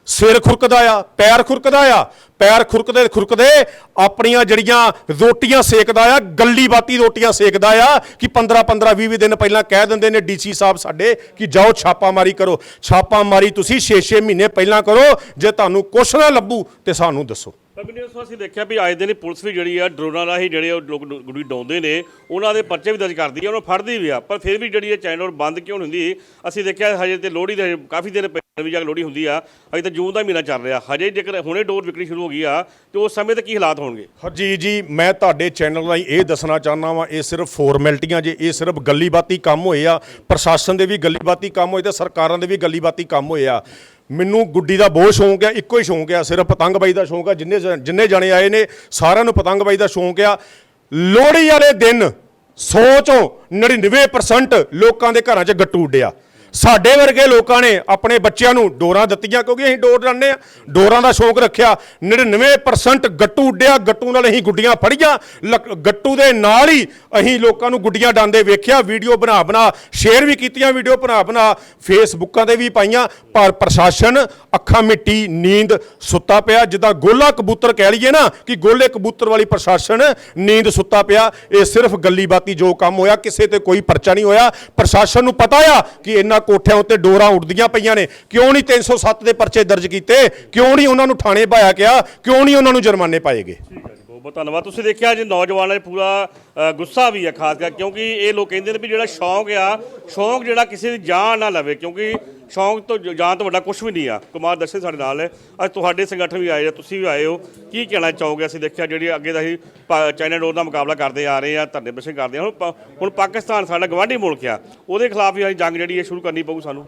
ਸਿਰ ਖੁਰਕਦਾ ਆ, ਪੈਰ ਖੁਰਕਦਾ ਆ, ਪੈਰ ਖੁਰਕਦੇ ਖੁਰਕਦੇ ਆਪਣੀਆਂ ਜਿਹੜੀਆਂ ਰੋਟੀਆਂ ਸੇਕਦਾ ਆ, ਗੱਲੀ ਬਾਤੀ ਰੋਟੀਆਂ ਸੇਕਦਾ ਆ, ਕਿ 15 15 20 20 ਦਿਨ ਪਹਿਲਾਂ ਕਹਿ ਦਿੰਦੇ ਨੇ ਡੀਸੀ ਸਾਹਿਬ ਸਾਡੇ ਕਿ ਜਾਓ ਛਾਪਾਮਾਰੀ ਕਰੋ। ਛਾਪਾਮਾਰੀ ਤੁਸੀਂ 6-6 ਮਹੀਨੇ ਪਹਿਲਾਂ ਕਰੋ, ਜੇ ਤੁਹਾਨੂੰ ਕੁਛ ਨਾ ਲੱਭੂ ਤੇ ਸਾਨੂੰ ਦੱਸੋ। ਪਰ ਮੈਨੂੰ ਇਸ ਵਾਰ ਅਸੀਂ ਦੇਖਿਆ ਵੀ ਅੱਜ ਦਿਨ ਪੁਲਿਸ ਵੀ ਜਿਹੜੀ ਆ, ਡਰੋਨਾਂ ਰਾਹੀਂ ਜਿਹੜੇ ਉਹ ਲੋਕ ਡੋ- ਗੁੱਡੀ ਡਾਉਂਦੇ ਨੇ, ਉਹਨਾਂ ਦੇ ਪਰਚੇ ਵੀ ਦਰਜ ਕਰਦੀ ਆ, ਉਹਨਾਂ ਨੂੰ ਫੜਦੀ ਵੀ ਆ, ਪਰ ਫਿਰ ਵੀ ਜਿਹੜੀ ਇਹ ਚੈਨਲ ਬੰਦ ਕਿਉਂ ਨਹੀਂ ਹੁੰਦੀ? ਅਸੀਂ ਦੇਖਿਆ ਹਜੇ ਤੇ ਲੋਹੜੀ ਦੇ ਕਾਫੀ ਦਿਨ ਪਹਿਲਾਂ ਵੀ ਜਾ ਕੇ ਲੋਹੜੀ ਹੁੰਦੀ ਆ ਅਜੇ ਤਾਂ ਜੂਨ ਦਾ ਮਹੀਨਾ ਚੱਲ ਰਿਹਾ, ਹਜੇ ਜੇਕਰ ਹੁਣੇ ਡੋਰ ਵਿਕਣੀ ਸ਼ੁਰੂ ਹੋ ਗਈ ਆ, ਤੇ ਉਸ ਸਮੇਂ ਤੇ ਕੀ ਹਾਲਾਤ ਹੋਣਗੇ? ਹਰਜੀਤ ਜੀ, ਮੈਂ ਤੁਹਾਡੇ ਚੈਨਲ ਰਾਹੀਂ ਇਹ ਦੱਸਣਾ ਚਾਹੁੰਦਾ ਵਾਂ, ਇਹ ਸਿਰਫ ਫਾਰਮੈਲਿਟੀਆਂ ਜੇ, ਇਹ ਸਿਰਫ ਗੱਲੀ ਬਾਤੀ ਕੰਮ ਹੋਏ ਆ, ਪ੍ਰਸ਼ਾਸਨ ਦੇ ਵੀ ਗੱਲੀ ਬਾਤੀ ਕੰਮ ਹੋਏ ਤੇ ਸਰਕਾਰਾਂ ਦੇ ਵੀ ਗੱਲੀ ਬਾਤੀ ਕੰਮ ਹੋਏ ਆ। ਮੈਨੂੰ ਗੁੱਡੀ ਦਾ ਬਹੁਤ ਸ਼ੌਂਕ ਆ, ਇੱਕੋ ਹੀ ਸ਼ੌਂਕ ਆ, ਸਿਰਫ ਪਤੰਗਬਾਜ਼ੀ ਦਾ ਸ਼ੌਂਕ ਆ, ਜਿੰਨੇ ਜਿੰਨੇ ਜਾਣੇ ਆਏ ਨੇ, ਸਾਰਿਆਂ ਨੂੰ ਪਤੰਗਬਾਜ਼ੀ ਦਾ ਸ਼ੌਂਕ ਆ। ਲੋਹੜੀ ਵਾਲੇ ਦਿਨ 100 ਚੋਂ 99% ਲੋਕਾਂ ਦੇ ਘਰਾਂ 'ਚ ਗੱਟੂ ਉੱਡਿਆ। ਸਾਡੇ ਵਰਗੇ ਲੋਕਾਂ ਨੇ ਆਪਣੇ ਬੱਚਿਆਂ ਨੂੰ ਡੋਰਾਂ ਦਿੱਤੀਆਂ, ਕਿਉਂਕਿ ਅਸੀਂ ਡੋਰ ਜਾਂਦੇ ਆ ਡੋਰਾਂ ਦਾ ਸ਼ੌਂਕ ਰੱਖਿਆ। 99% ਗੱਟੂ ਉੱਡਿਆ, ਗੱਟੂ ਨਾਲ ਅਸੀਂ ਗੁੱਡੀਆਂ ਫੜੀਆਂ। ਲੱਕ- ਗੱਟੂ ਦੇ ਨਾਲ ਹੀ ਅਸੀਂ ਲੋਕਾਂ ਨੂੰ ਗੁੱਡੀਆਂ ਡਾਂਦੇ ਵੇਖਿਆ। ਵੀਡੀਓ ਬਣਾ ਬਣਾ, ਸ਼ੇਅਰ ਵੀ ਕੀਤੀਆਂ, ਵੀਡੀਓ ਬਣਾ ਬਣਾ, ਫੇਸਬੁੱਕਾਂ ਤੇ ਵੀ ਪਾਈਆਂ। ਪਰ ਪ੍ਰਸ਼ਾਸਨ ਅੱਖਾਂ ਮਿੱਟੀ, ਨੀਂਦ ਸੁੱਤਾ ਪਿਆ। ਜਿੱਦਾਂ ਗੋਲਾ ਕਬੂਤਰ ਕਹਿ ਲਈਏ ਨਾ, ਕਿ ਗੋਲੇ ਕਬੂਤਰ ਵਾਲੀ ਪ੍ਰਸ਼ਾਸਨ ਨੀਂਦ ਸੁੱਤਾ ਪਿਆ। ਇਹ ਸਿਰਫ ਗੱਲੀ ਬਾਤੀ ਜੋ ਕੰਮ ਹੋਇਆ, ਕਿਸੇ ਤੇ ਕੋਈ ਪਰਚਾ ਨਹੀਂ ਹੋਇਆ। ਪ੍ਰਸ਼ਾਸਨ ਨੂੰ ਪਤਾ ਆ ਕਿ ਇਹਨਾਂ ਕੋਠਿਆਂ ਉੱਤੇ ਡੋਰਾਂ ਉੱਡਦੀਆਂ ਪਈਆਂ ਨੇ। ਕਿਉਂ ਨਹੀਂ 307 ਦੇ ਪਰਚੇ ਦਰਜ ਕੀਤੇ? ਕਿਉਂ ਨਹੀਂ ਉਹਨਾਂ ਨੂੰ ਥਾਣੇ ਪਾਇਆ ਗਿਆ? ਕਿਉਂ ਨਹੀਂ ਉਹਨਾਂ ਨੂੰ ਜੁਰਮਾਨੇ ਪਾਏ ਗਏ? ਬਹੁਤ ਬਹੁਤ ਧੰਨਵਾਦ। ਤੁਸੀਂ ਦੇਖਿਆ ਜੀ ਨੌਜਵਾਨਾਂ 'ਚ ਪੂਰਾ ਗੁੱਸਾ ਵੀ ਹੈ ਖਾਸ ਕਰਕੇ ਕਿਉਂਕਿ ਇਹ ਲੋਕ ਕਹਿੰਦੇ ਨੇ ਵੀ ਜਿਹੜਾ ਸ਼ੌਂਕ ਆ, ਸ਼ੌਂਕ ਜਿਹੜਾ ਕਿਸੇ ਦੀ ਜਾਨ ਨਾ ਲਵੇ ਕਿਉਂਕਿ ਸ਼ੌਂਕ ਤੋਂ ਜਾਨ ਤੋਂ ਵੱਡਾ ਕੁਝ ਵੀ ਨਹੀਂ ਆ। ਕੁਮਾਰ ਦਰਸ਼ਨ ਸਾਡੇ ਨਾਲ ਹੈ ਅੱਜ ਤੁਹਾਡੇ ਸੰਗਠਨ ਵੀ ਆਏ ਆ, ਤੁਸੀਂ ਵੀ ਆਏ ਹੋ। ਕੀ ਕਹਿਣਾ ਚਾਹੋਗੇ? ਅਸੀਂ ਦੇਖਿਆ ਜਿਹੜੀ ਅੱਗੇ ਦਾ ਹੀ ਚਾਈਨਾ ਡੋਰ ਦਾ ਮੁਕਾਬਲਾ ਕਰਦੇ ਆ ਰਹੇ ਆ, ਧਰਨੇ ਪ੍ਰਸ਼ਨ ਕਰਦੇ ਆ। ਹੁਣ ਪ- ਹੁਣ ਪਾਕਿਸਤਾਨ ਸਾਡਾ ਗਵਾਂਢੀ ਮੁਲਕ ਆ, ਉਹਦੇ ਖਿਲਾਫ ਵੀ ਅਸੀਂ ਜੰਗ ਜਿਹੜੀ ਹੈ ਸ਼ੁਰੂ ਕਰਨੀ ਪਊ ਸਾਨੂੰ।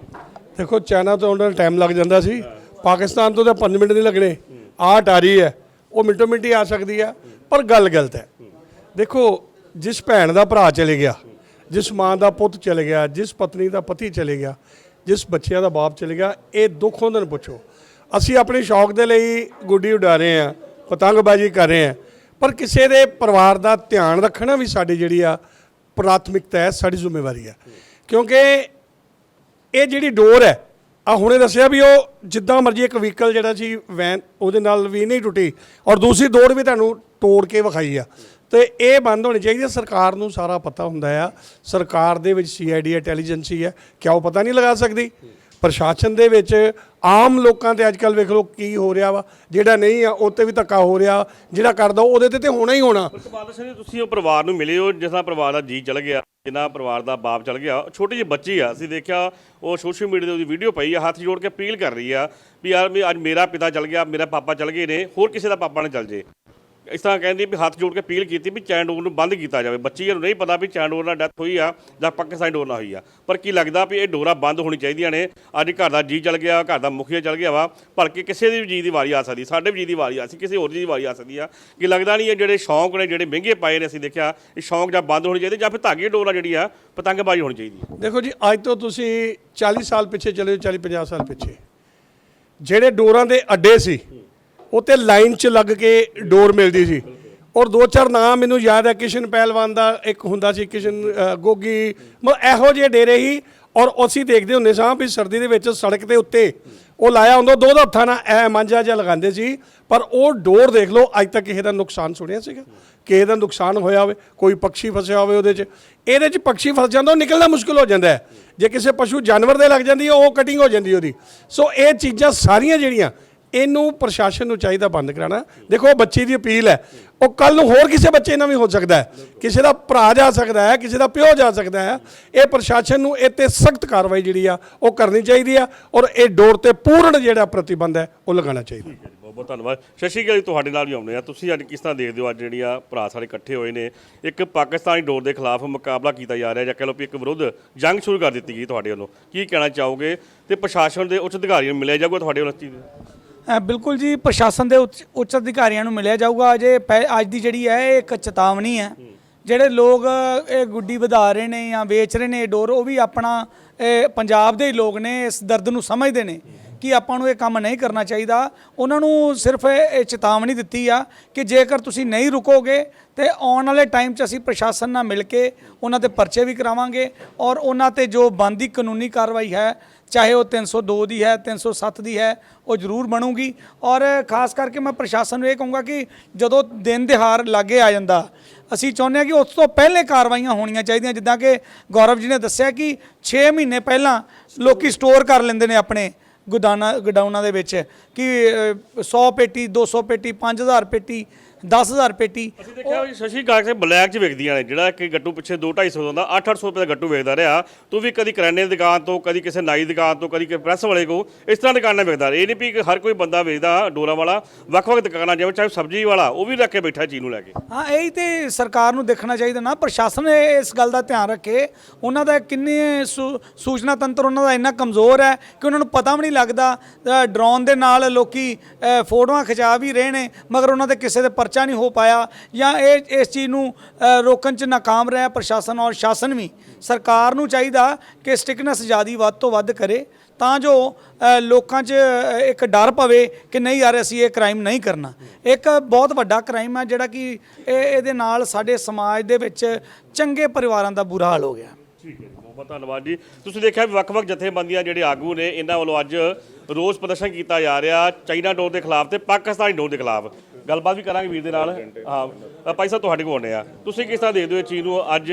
ਦੇਖੋ, ਚਾਈਨਾ ਤੋਂ ਉਹਨਾਂ ਟਾਈਮ ਲੱਗ ਜਾਂਦਾ ਸੀ। ਪਾਕਿਸਤਾਨ ਤੋਂ ਤਾਂ 5 ਮਿੰਟ ਨਹੀਂ ਲੱਗਣੇ। ਆਟ ਆ ਰਹੀ ਹੈ। ਉਹ ਮਿੰਟੋ ਮਿੰਟੀ ਆ ਸਕਦੀ ਆ, ਪਰ ਗੱਲ ਗਲਤ ਹੈ। ਦੇਖੋ, ਜਿਸ ਭੈਣ ਦਾ ਭਰਾ ਚਲੇ ਗਿਆ, ਜਿਸ ਮਾਂ ਦਾ ਪੁੱਤ ਚਲੇ ਗਿਆ, ਜਿਸ ਪਤਨੀ ਦਾ ਪਤੀ ਚਲੇ ਗਿਆ, ਜਿਸ ਬੱਚਿਆਂ ਦਾ ਬਾਪ ਚਲੇ ਗਿਆ, ਇਹ ਦੁੱਖ ਉਹਨਾਂ ਨੂੰ ਪੁੱਛੋ। ਅਸੀਂ ਆਪਣੇ ਸ਼ੌਕ ਦੇ ਲਈ ਗੁੱਡੀ ਉਡਾ ਰਹੇ ਆ ਪਤੰਗਬਾਜ਼ੀ ਕਰ ਰਹੇ ਆ ਪਰ ਕਿਸੇ ਦੇ ਪਰਿਵਾਰ ਦਾ ਧਿਆਨ ਰੱਖਣਾ ਵੀ ਸਾਡੀ ਜਿਹੜੀ ਆ ਪ੍ਰਾਥਮਿਕਤਾ ਹੈ, ਸਾਡੀ ਜ਼ਿੰਮੇਵਾਰੀ ਹੈ। ਕਿਉਂਕਿ ਇਹ ਜਿਹੜੀ ਡੋਰ ਹੈ ਆ ਹੁਣੇ ਦੱਸਿਆ ਵੀ ਉਹ ਜਿੱਦਾਂ ਮਰਜ਼ੀ ਇੱਕ ਵਹੀਕਲ ਜਿਹੜਾ ਸੀ ਵੈਨ ਉਹਦੇ ਨਾਲ ਵੀ ਨਹੀਂ ਟੁੱਟੀ ਔਰ ਦੂਸਰੀ ਦੌੜ ਵੀ ਤੁਹਾਨੂੰ ਤੋੜ ਕੇ ਵਿਖਾਈ ਆ। ਤੇ ਇਹ ਬੰਦ ਹੋਣੀ ਚਾਹੀਦੀ ਹੈ ਸਰਕਾਰ ਨੂੰ ਸਾਰਾ ਪਤਾ ਹੁੰਦਾ ਆ। ਸਰਕਾਰ ਦੇ ਵਿੱਚ ਸੀਆਈਡੀ ਇੰਟੈਲੀਜੈਂਸੀ ਹੈ ਕਿਆ ਉਹ ਪਤਾ ਨਹੀਂ ਲਗਾ ਸਕਦੀ? ਪ੍ਰਸ਼ਾਸਨ ਦੇ ਵਿੱਚ ਆਮ ਲੋਕਾਂ ਤੇ ਅੱਜਕੱਲ ਵੇਖ ਲਓ ਕੀ ਹੋ ਰਿਹਾ ਵਾ। ਜਿਹੜਾ ਨਹੀਂ ਆ, ਉਹ ਤੇ ਵੀ ਧੱਕਾ ਹੋ ਰਿਹਾ। ਜਿਹੜਾ ਕਰਦਾ, ਉਹਦੇ ਤੇ ਤੇ ਹੋਣਾ ਹੀ ਹੋਣਾ। ਕਮਾਲ ਸਿੰਘ ਤੁਸੀਂ ਉਹ ਪਰਿਵਾਰ ਨੂੰ ਮਿਲੇ ਹੋ, ਜਿਸ ਨਾਲ ਪਰਿਵਾਰ ਦਾ ਜੀ ਚਲ ਗਿਆ ਜਿਨ੍ਹਾਂ ਪਰਿਵਾਰ ਦਾ ਬਾਪ ਚਲ ਗਿਆ। ਉਹ ਛੋਟੀ ਜਿਹੀ ਬੱਚੀ ਆ, ਅਸੀਂ ਦੇਖਿਆ ਉਹ ਸੋਸ਼ਲ ਮੀਡੀਆ ਤੇ ਉਹਦੀ ਵੀਡੀਓ ਪਈ ਆ, ਹੱਥ ਜੋੜ ਕੇ ਅਪੀਲ ਕਰ ਰਹੀ ਆ ਵੀ ਯਾਰ, ਵੀ ਅੱਜ ਮੇਰਾ ਪਿਤਾ ਚਲ ਗਿਆ, ਮੇਰਾ ਪਾਪਾ ਚਲ ਗਏ ਨੇ, ਹੋਰ ਕਿਸੇ ਦਾ ਪਾਪਾ ਨਾ ਚਲ ਜੇ। ਇਸ ਤਰ੍ਹਾਂ ਕਹਿੰਦੀ ਵੀ ਹੱਥ ਜੋੜ ਕੇ ਅਪੀਲ ਕੀਤੀ ਵੀ ਚੈਨ ਡੋਰ ਨੂੰ ਬੰਦ ਕੀਤਾ ਜਾਵੇ। ਬੱਚੀ ਨੂੰ ਨਹੀਂ ਪਤਾ ਵੀ ਚੈਨ ਡੋਰ ਨਾਲ ਡੈਥ ਹੋਈ ਆ ਜਾਂ ਪਾਕਿਸਤਾਨੀ ਡੋਰ ਨਾਲ ਹੋਈ ਆ। ਪਰ ਕੀ ਲੱਗਦਾ ਵੀ ਇਹ ਡੋਰਾ ਬੰਦ ਹੋਣੀ ਚਾਹੀਦੀਆਂ ਨੇ? ਅੱਜ ਘਰ ਦਾ ਜੀ ਚਲ ਗਿਆ, ਘਰ ਦਾ ਮੁਖੀਆ ਚਲ ਗਿਆ ਵਾ, ਭਲਕੇ ਕਿਸੇ ਦੀ ਵੀ ਜੀ ਦੀ ਵਾਰੀ ਆ ਸਕਦੀ, ਸਾਡੇ ਵੀ ਜੀ ਦੀ ਵਾਰੀ ਆ ਸਕਦੀ, ਕਿਸੇ ਹੋਰ ਦੀ ਵਾਰੀ ਆ ਸਕਦੀ ਆ। ਕਿ ਲੱਗਦਾ ਨਹੀਂ ਇਹ ਜਿਹੜੇ ਸ਼ੌਂਕ ਨੇ, ਜਿਹੜੇ ਮਹਿੰਗੇ ਪਾਏ ਨੇ ਅਸੀਂ ਦੇਖਿਆ, ਇਹ ਸ਼ੌਂਕ ਜਾਂ ਬੰਦ ਹੋਣੀ ਚਾਹੀਦੀ ਜਾਂ ਫਿਰ ਧਾਗੇ ਡੋਰਾ ਜਿਹੜੀ ਆ, ਪਤੰਗਬਾਜ਼ੀ ਹੋਣੀ ਚਾਹੀਦੀ ਹੈ ਦੇਖੋ ਜੀ, ਅੱਜ ਤੋਂ ਤੁਸੀਂ 40 ਸਾਲ ਪਿੱਛੇ ਚਲੇ ਜਾਓ 40 50 ਸਾਲ ਪਿੱਛੇ। ਜਿਹੜੇ ਡੋਰਾਂ ਦੇ ਅੱਡੇ ਸੀ ਉੱਤੇ ਲਾਈਨ 'ਚ ਲੱਗ ਕੇ ਡੋਰ ਮਿਲਦੀ ਸੀ। ਔਰ ਦੋ ਚਾਰ ਨਾਮ ਮੈਨੂੰ ਯਾਦ ਹੈ ਕਿਸ਼ਨ ਪਹਿਲਵਾਨ ਦਾ ਇੱਕ ਹੁੰਦਾ ਸੀ, ਕਿਸ਼ਨ ਗੋਗੀ। ਮਤਲਬ ਇਹੋ ਜਿਹੇ ਡੇਰੇ ਹੀ, ਔਰ ਅਸੀਂ ਦੇਖਦੇ ਹੁੰਦੇ ਸਾਂ ਵੀ ਸਰਦੀ ਦੇ ਵਿੱਚ ਸੜਕ ਦੇ ਉੱਤੇ ਉਹ ਲਾਇਆ ਹੁੰਦਾ, ਦੋ ਦੋ ਹੱਥਾਂ ਨਾਲ ਐ ਮਾਂਜਾ ਜਿਹਾ ਲਗਾਉਂਦੇ ਸੀ। ਪਰ ਉਹ ਡੋਰ ਦੇਖ ਲਓ, ਅੱਜ ਤੱਕ ਕਿਸੇ ਦਾ ਨੁਕਸਾਨ ਸੁਣਿਆ ਸੀਗਾ। ਕਿਸੇ ਦਾ ਨੁਕਸਾਨ ਹੋਇਆ ਹੋਵੇ, ਕੋਈ ਪੰਛੀ ਫਸਿਆ ਹੋਵੇ ਉਹਦੇ 'ਚ। ਇਹਦੇ 'ਚ ਪੰਛੀ ਫਸ ਜਾਂਦਾ, ਉਹ ਨਿਕਲਣਾ ਮੁਸ਼ਕਲ ਹੋ ਜਾਂਦਾ ਜੇ ਕਿਸੇ ਪਸ਼ੂ ਜਾਨਵਰ ਦੇ ਲੱਗ ਜਾਂਦੀ ਉਹ ਕਟਿੰਗ ਹੋ ਜਾਂਦੀ ਉਹਦੀ। ਸੋ ਇਹ ਚੀਜ਼ਾਂ ਸਾਰੀਆਂ ਜਿਹੜੀਆਂ ਇਹਨੂੰ ਪ੍ਰਸ਼ਾਸਨ ਨੂੰ ਚਾਹੀਦਾ ਬੰਦ ਕਰਾਉਣਾ। ਦੇਖੋ, ਉਹ ਬੱਚੇ ਦੀ ਅਪੀਲ ਹੈ। ਉਹ ਕੱਲ ਨੂੰ ਹੋਰ ਕਿਸੇ ਬੱਚੇ ਨਾਲ ਵੀ ਹੋ ਸਕਦਾ ਹੈ। ਕਿਸੇ ਦਾ ਭਰਾ ਜਾ ਸਕਦਾ ਹੈ, ਕਿਸੇ ਦਾ ਪਿਓ ਜਾ ਸਕਦਾ ਹੈ। ਇਹ ਪ੍ਰਸ਼ਾਸਨ ਨੂੰ ਇਹ ਤੇ ਸਖਤ ਕਾਰਵਾਈ ਜਿਹੜੀ ਆ, ਉਹ ਕਰਨੀ ਚਾਹੀਦੀ ਆ ਔਰ ਇਹ ਡੋਰ ਤੇ ਪੂਰਨ ਜਿਹੜਾ ਪ੍ਰਤੀਬੰਧ ਹੈ, ਉਹ ਲਗਾਉਣਾ ਚਾਹੀਦਾ। ਬਹੁਤ ਬਹੁਤ ਧੰਨਵਾਦ। ਸ਼ਸ਼ੀ ਸ਼੍ਰੀ ਅਕਾਲ ਜੀ, ਤੁਹਾਡੇ ਨਾਲ ਵੀ ਆਉਂਦੇ ਆ ਤੁਸੀਂ ਅੱਜ ਕਿਸ ਤਰ੍ਹਾਂ ਦੇਖਦੇ ਹੋ ਅੱਜ ਜਿਹੜੀਆਂ ਭਰਾ ਸਾਰੇ ਇਕੱਠੇ ਹੋਏ ਨੇ? ਇੱਕ ਪਾਕਿਸਤਾਨੀ ਡੋਰ ਦੇ ਖਿਲਾਫ ਮੁਕਾਬਲਾ ਕੀਤਾ ਜਾ ਰਿਹਾ ਜਾਂ ਕਹਿ ਲਓ ਵੀ ਇੱਕ ਵਿਰੁੱਧ ਜੰਗ ਸ਼ੁਰੂ ਕਰ ਦਿੱਤੀ ਗਈ ਤੁਹਾਡੇ ਵੱਲੋਂ। ਕੀ ਕਹਿਣਾ ਚਾਹੋਗੇ? ਤੇ ਪ੍ਰਸ਼ਾਸਨ ਦੇ ਉੱਚ ਅਧਿਕਾਰੀਆਂ ਨੂੰ ਮਿਲਿਆ ਜਾਊਗਾ ਤੁਹਾਡੇ ਵੱਲੋਂ ਇਸ ਚੀਜ਼ ਬਿਲਕੁਲ ਜੀ ਪ੍ਰਸ਼ਾਸਨ ਦੇ ਉੱਚ ਉੱਚ ਅਧਿਕਾਰੀਆਂ ਨੂੰ ਮਿਲਿਆ ਜਾਊਗਾ। ਅਜੇ ਪਹਿ- ਅੱਜ ਦੀ ਜਿਹੜੀ ਹੈ ਇਹ ਇੱਕ ਚੇਤਾਵਨੀ ਹੈ। ਜਿਹੜੇ ਲੋਕ ਇਹ ਗੁੱਡੀ ਵਧਾ ਰਹੇ ਨੇ ਜਾਂ ਵੇਚ ਰਹੇ ਨੇ ਇਹ ਡੋਰ ਉਹ ਵੀ ਆਪਣਾ ਇਹ ਪੰਜਾਬ ਦੇ ਹੀ ਲੋਕ ਨੇ ਇਸ ਦਰਦ ਨੂੰ ਸਮਝਦੇ ਨੇ। ਕਿ ਆਪਾਂ ਨੂੰ ਇਹ ਕੰਮ ਨਹੀਂ ਕਰਨਾ ਚਾਹੀਦਾ। ਉਹਨਾਂ ਨੂੰ ਸਿਰਫ ਇਹ ਚੇਤਾਵਨੀ ਦਿੱਤੀ ਆ ਕਿ ਜੇਕਰ ਤੁਸੀਂ ਨਹੀਂ ਰੁਕੋਗੇ ਤੇ ਆਉਣ ਵਾਲੇ ਟਾਈਮ 'ਚ ਅਸੀਂ ਪ੍ਰਸ਼ਾਸਨ ਨਾਲ ਮਿਲ ਕੇ ਉਹਨਾਂ 'ਤੇ ਪਰਚੇ ਵੀ ਕਰਾਵਾਂਗੇ ਔਰ ਉਹਨਾਂ ਤੇ ਜੋ ਬੰਦੀ ਕਾਨੂੰਨੀ ਕਾਰਵਾਈ ਹੈ, ਚਾਹੇ ਉਹ 302 ਦੀ ਹੈ 307 ਦੀ ਹੈ, ਉਹ ਜ਼ਰੂਰ ਬਣੂਗੀ। ਔਰ ਖਾਸ ਕਰਕੇ ਮੈਂ ਪ੍ਰਸ਼ਾਸਨ ਨੂੰ ਇਹ ਕਹੂੰਗਾ ਕਿ ਜਦੋਂ ਦਿਨ ਦਿਹਾਰ ਲਾਗੇ ਆ ਜਾਂਦਾ, ਅਸੀਂ ਚਾਹੁੰਦੇ ਹਾਂ ਕਿ ਉਸ ਤੋਂ ਪਹਿਲੇ ਕਾਰਵਾਈਆਂ ਹੋਣੀਆਂ ਚਾਹੀਦੀਆਂ, ਜਿੱਦਾਂ ਕਿ ਗੌਰਵ ਜੀ ਨੇ ਦੱਸਿਆ ਕਿ 6 ਮਹੀਨੇ ਪਹਿਲਾਂ ਲੋਕੀ ਸਟੋਰ ਕਰ ਲੈਂਦੇ ਨੇ ਆਪਣੇ। ਗੁਦਾਨਾ ਗਡਾਊਨਾਂ ਦੇ ਵਿੱਚ ਕਿ ਅ, 100 ਪੇਟੀ 200 ਪੇਟੀ 5000 ਪੇਟੀ 10000 ਪੇਟੀ। ਅਸੀਂ ਦੇਖਿਆ ਵੀ ਸ਼ਸ਼ੀ ਕਾਕ ਸੇ ਬਲੈਕ ਚ ਵਿਕਦੀਆਂ ਨੇ ਜਿਹੜਾ ਕਿ ਗੱਟੂ ਪਿੱਛੇ 2 250 ਦਾ 8-800 ਰੁਪਏ ਦਾ ਗੱਟੂ ਵੇਚਦਾ ਰਿਹਾ। ਤੂੰ ਵੀ ਕਦੀ ਕਰਿਆਨੇ ਦੀ ਦੁਕਾਨ ਤੋਂ ਕਦੀ ਕਿਸੇ ਨਾਈ ਦੀ ਦੁਕਾਨ ਤੋਂ ਕਦੀ ਕਿਸੇ ਪ੍ਰੈਸ ਵਾਲੇ ਕੋ ਇਸ ਤਰ੍ਹਾਂ ਦੁਕਾਨਾਂ ਵੇਚਦਾ ਰਿਹਾ। ਇਹ ਨਹੀਂ ਵੀ ਕਿ ਹਰ ਕੋਈ ਬੰਦਾ ਵੇਚਦਾ ਡੋਰਾ ਵਾਲਾ ਵੱਖ-ਵੱਖ ਦੁਕਾਨਾਂ ਜਿਵੇਂ ਚਾਹੇ ਸਬਜ਼ੀ ਵਾਲਾ ਉਹ ਵੀ ਰੱਖ ਕੇ ਬੈਠਾ ਚੀਜ਼ ਨੂੰ ਲੈ ਕੇ। ਹਾਂ ਇਹੀ ਤੇ ਸਰਕਾਰ ਨੂੰ ਦੇਖਣਾ ਚਾਹੀਦਾ ਨਾ। ਪ੍ਰਸ਼ਾਸਨ ਇਸ ਗੱਲ ਦਾ ਧਿਆਨ ਰੱਖੇ। ਉਹਨਾਂ ਦਾ ਕਿੰਨੇ ਸੂਚਨਾ ਤੰਤਰ ਉਹਨਾਂ ਦਾ ਇੰਨਾ ਕਮਜ਼ੋਰ ਹੈ ਕਿ ਉਹਨਾਂ ਨੂੰ ਪਤਾ ਵੀ ਨਹੀਂ ਲੱਗਦਾ। ਡਰੋਨ ਦੇ ਨਾਲ ਲੋਕੀ ਫੋਟੋਆਂ ਖਿਚਾ ਵੀ ਰਹੇ ਨੇ ਮਗਰ ਉਹਨਾਂ ਦੇ ਕਿਸੇ ਦੇ ਪਰਚਾ ਨਹੀਂ ਹੋ ਪਾਇਆ ਜਾਂ ਇਹ ਇਸ ਚੀਜ਼ ਨੂੰ ਰੋਕਣ 'ਚ ਨਾਕਾਮ ਰਿਹਾ ਪ੍ਰਸ਼ਾਸਨ ਔਰ ਸ਼ਾਸਨ ਵੀ ਸਰਕਾਰ ਨੂੰ ਚਾਹੀਦਾ ਕਿ ਸਟਿਕਨੈਸ ਜ਼ਿਆਦੀ ਵੱਧ ਤੋਂ ਵੱਧ ਕਰੇ ਤਾਂ ਜੋ ਲੋਕਾਂ 'ਚ ਇੱਕ ਡਰ ਪਵੇ ਕਿ ਨਹੀਂ ਯਾਰ ਅਸੀਂ ਇਹ ਕ੍ਰਾਈਮ ਨਹੀਂ ਕਰਨਾ। ਇੱਕ ਬਹੁਤ ਵੱਡਾ ਕ੍ਰਾਈਮ ਹੈ ਜਿਹੜਾ ਕਿ ਇਹ ਇਹਦੇ ਨਾਲ ਸਾਡੇ ਸਮਾਜ ਦੇ ਵਿੱਚ ਚੰਗੇ ਪਰਿਵਾਰਾਂ ਦਾ ਬੁਰਾ ਹਾਲ ਹੋ ਗਿਆ। ਠੀਕ ਹੈ ਜੀ, ਬਹੁਤ ਬਹੁਤ ਧੰਨਵਾਦ ਜੀ। ਤੁਸੀਂ ਦੇਖਿਆ ਵੀ ਵੱਖ-ਵੱਖ ਜਥੇਬੰਦੀਆਂ ਜਿਹੜੇ ਆਗੂ ਨੇ ਇਹਨਾਂ ਵੱਲੋਂ ਅੱਜ ਰੋਸ ਪ੍ਰਦਰਸ਼ਨ ਕੀਤਾ ਜਾ ਰਿਹਾ ਚਾਈਨਾ ਡੋਰ ਦੇ ਖਿਲਾਫ ਤੇ ਪਾਕਿਸਤਾਨੀ ਡੋਰ ਦੇ ਖਿਲਾਫ। ਗੱਲਬਾਤ ਵੀ ਕਰਾਂਗੇ ਵੀਰ ਦੇ ਨਾਲ। ਹਾਂ ਭਾਈ ਸਾਹਿਬ, ਤੁਹਾਡੇ ਕੋਲ ਆਉਂਦੇ ਆ ਤੁਸੀਂ ਕਿਸ ਤਰ੍ਹਾਂ ਦੇਖਦੇ ਹੋ ਚੀਨ ਨੂੰ? ਅੱਜ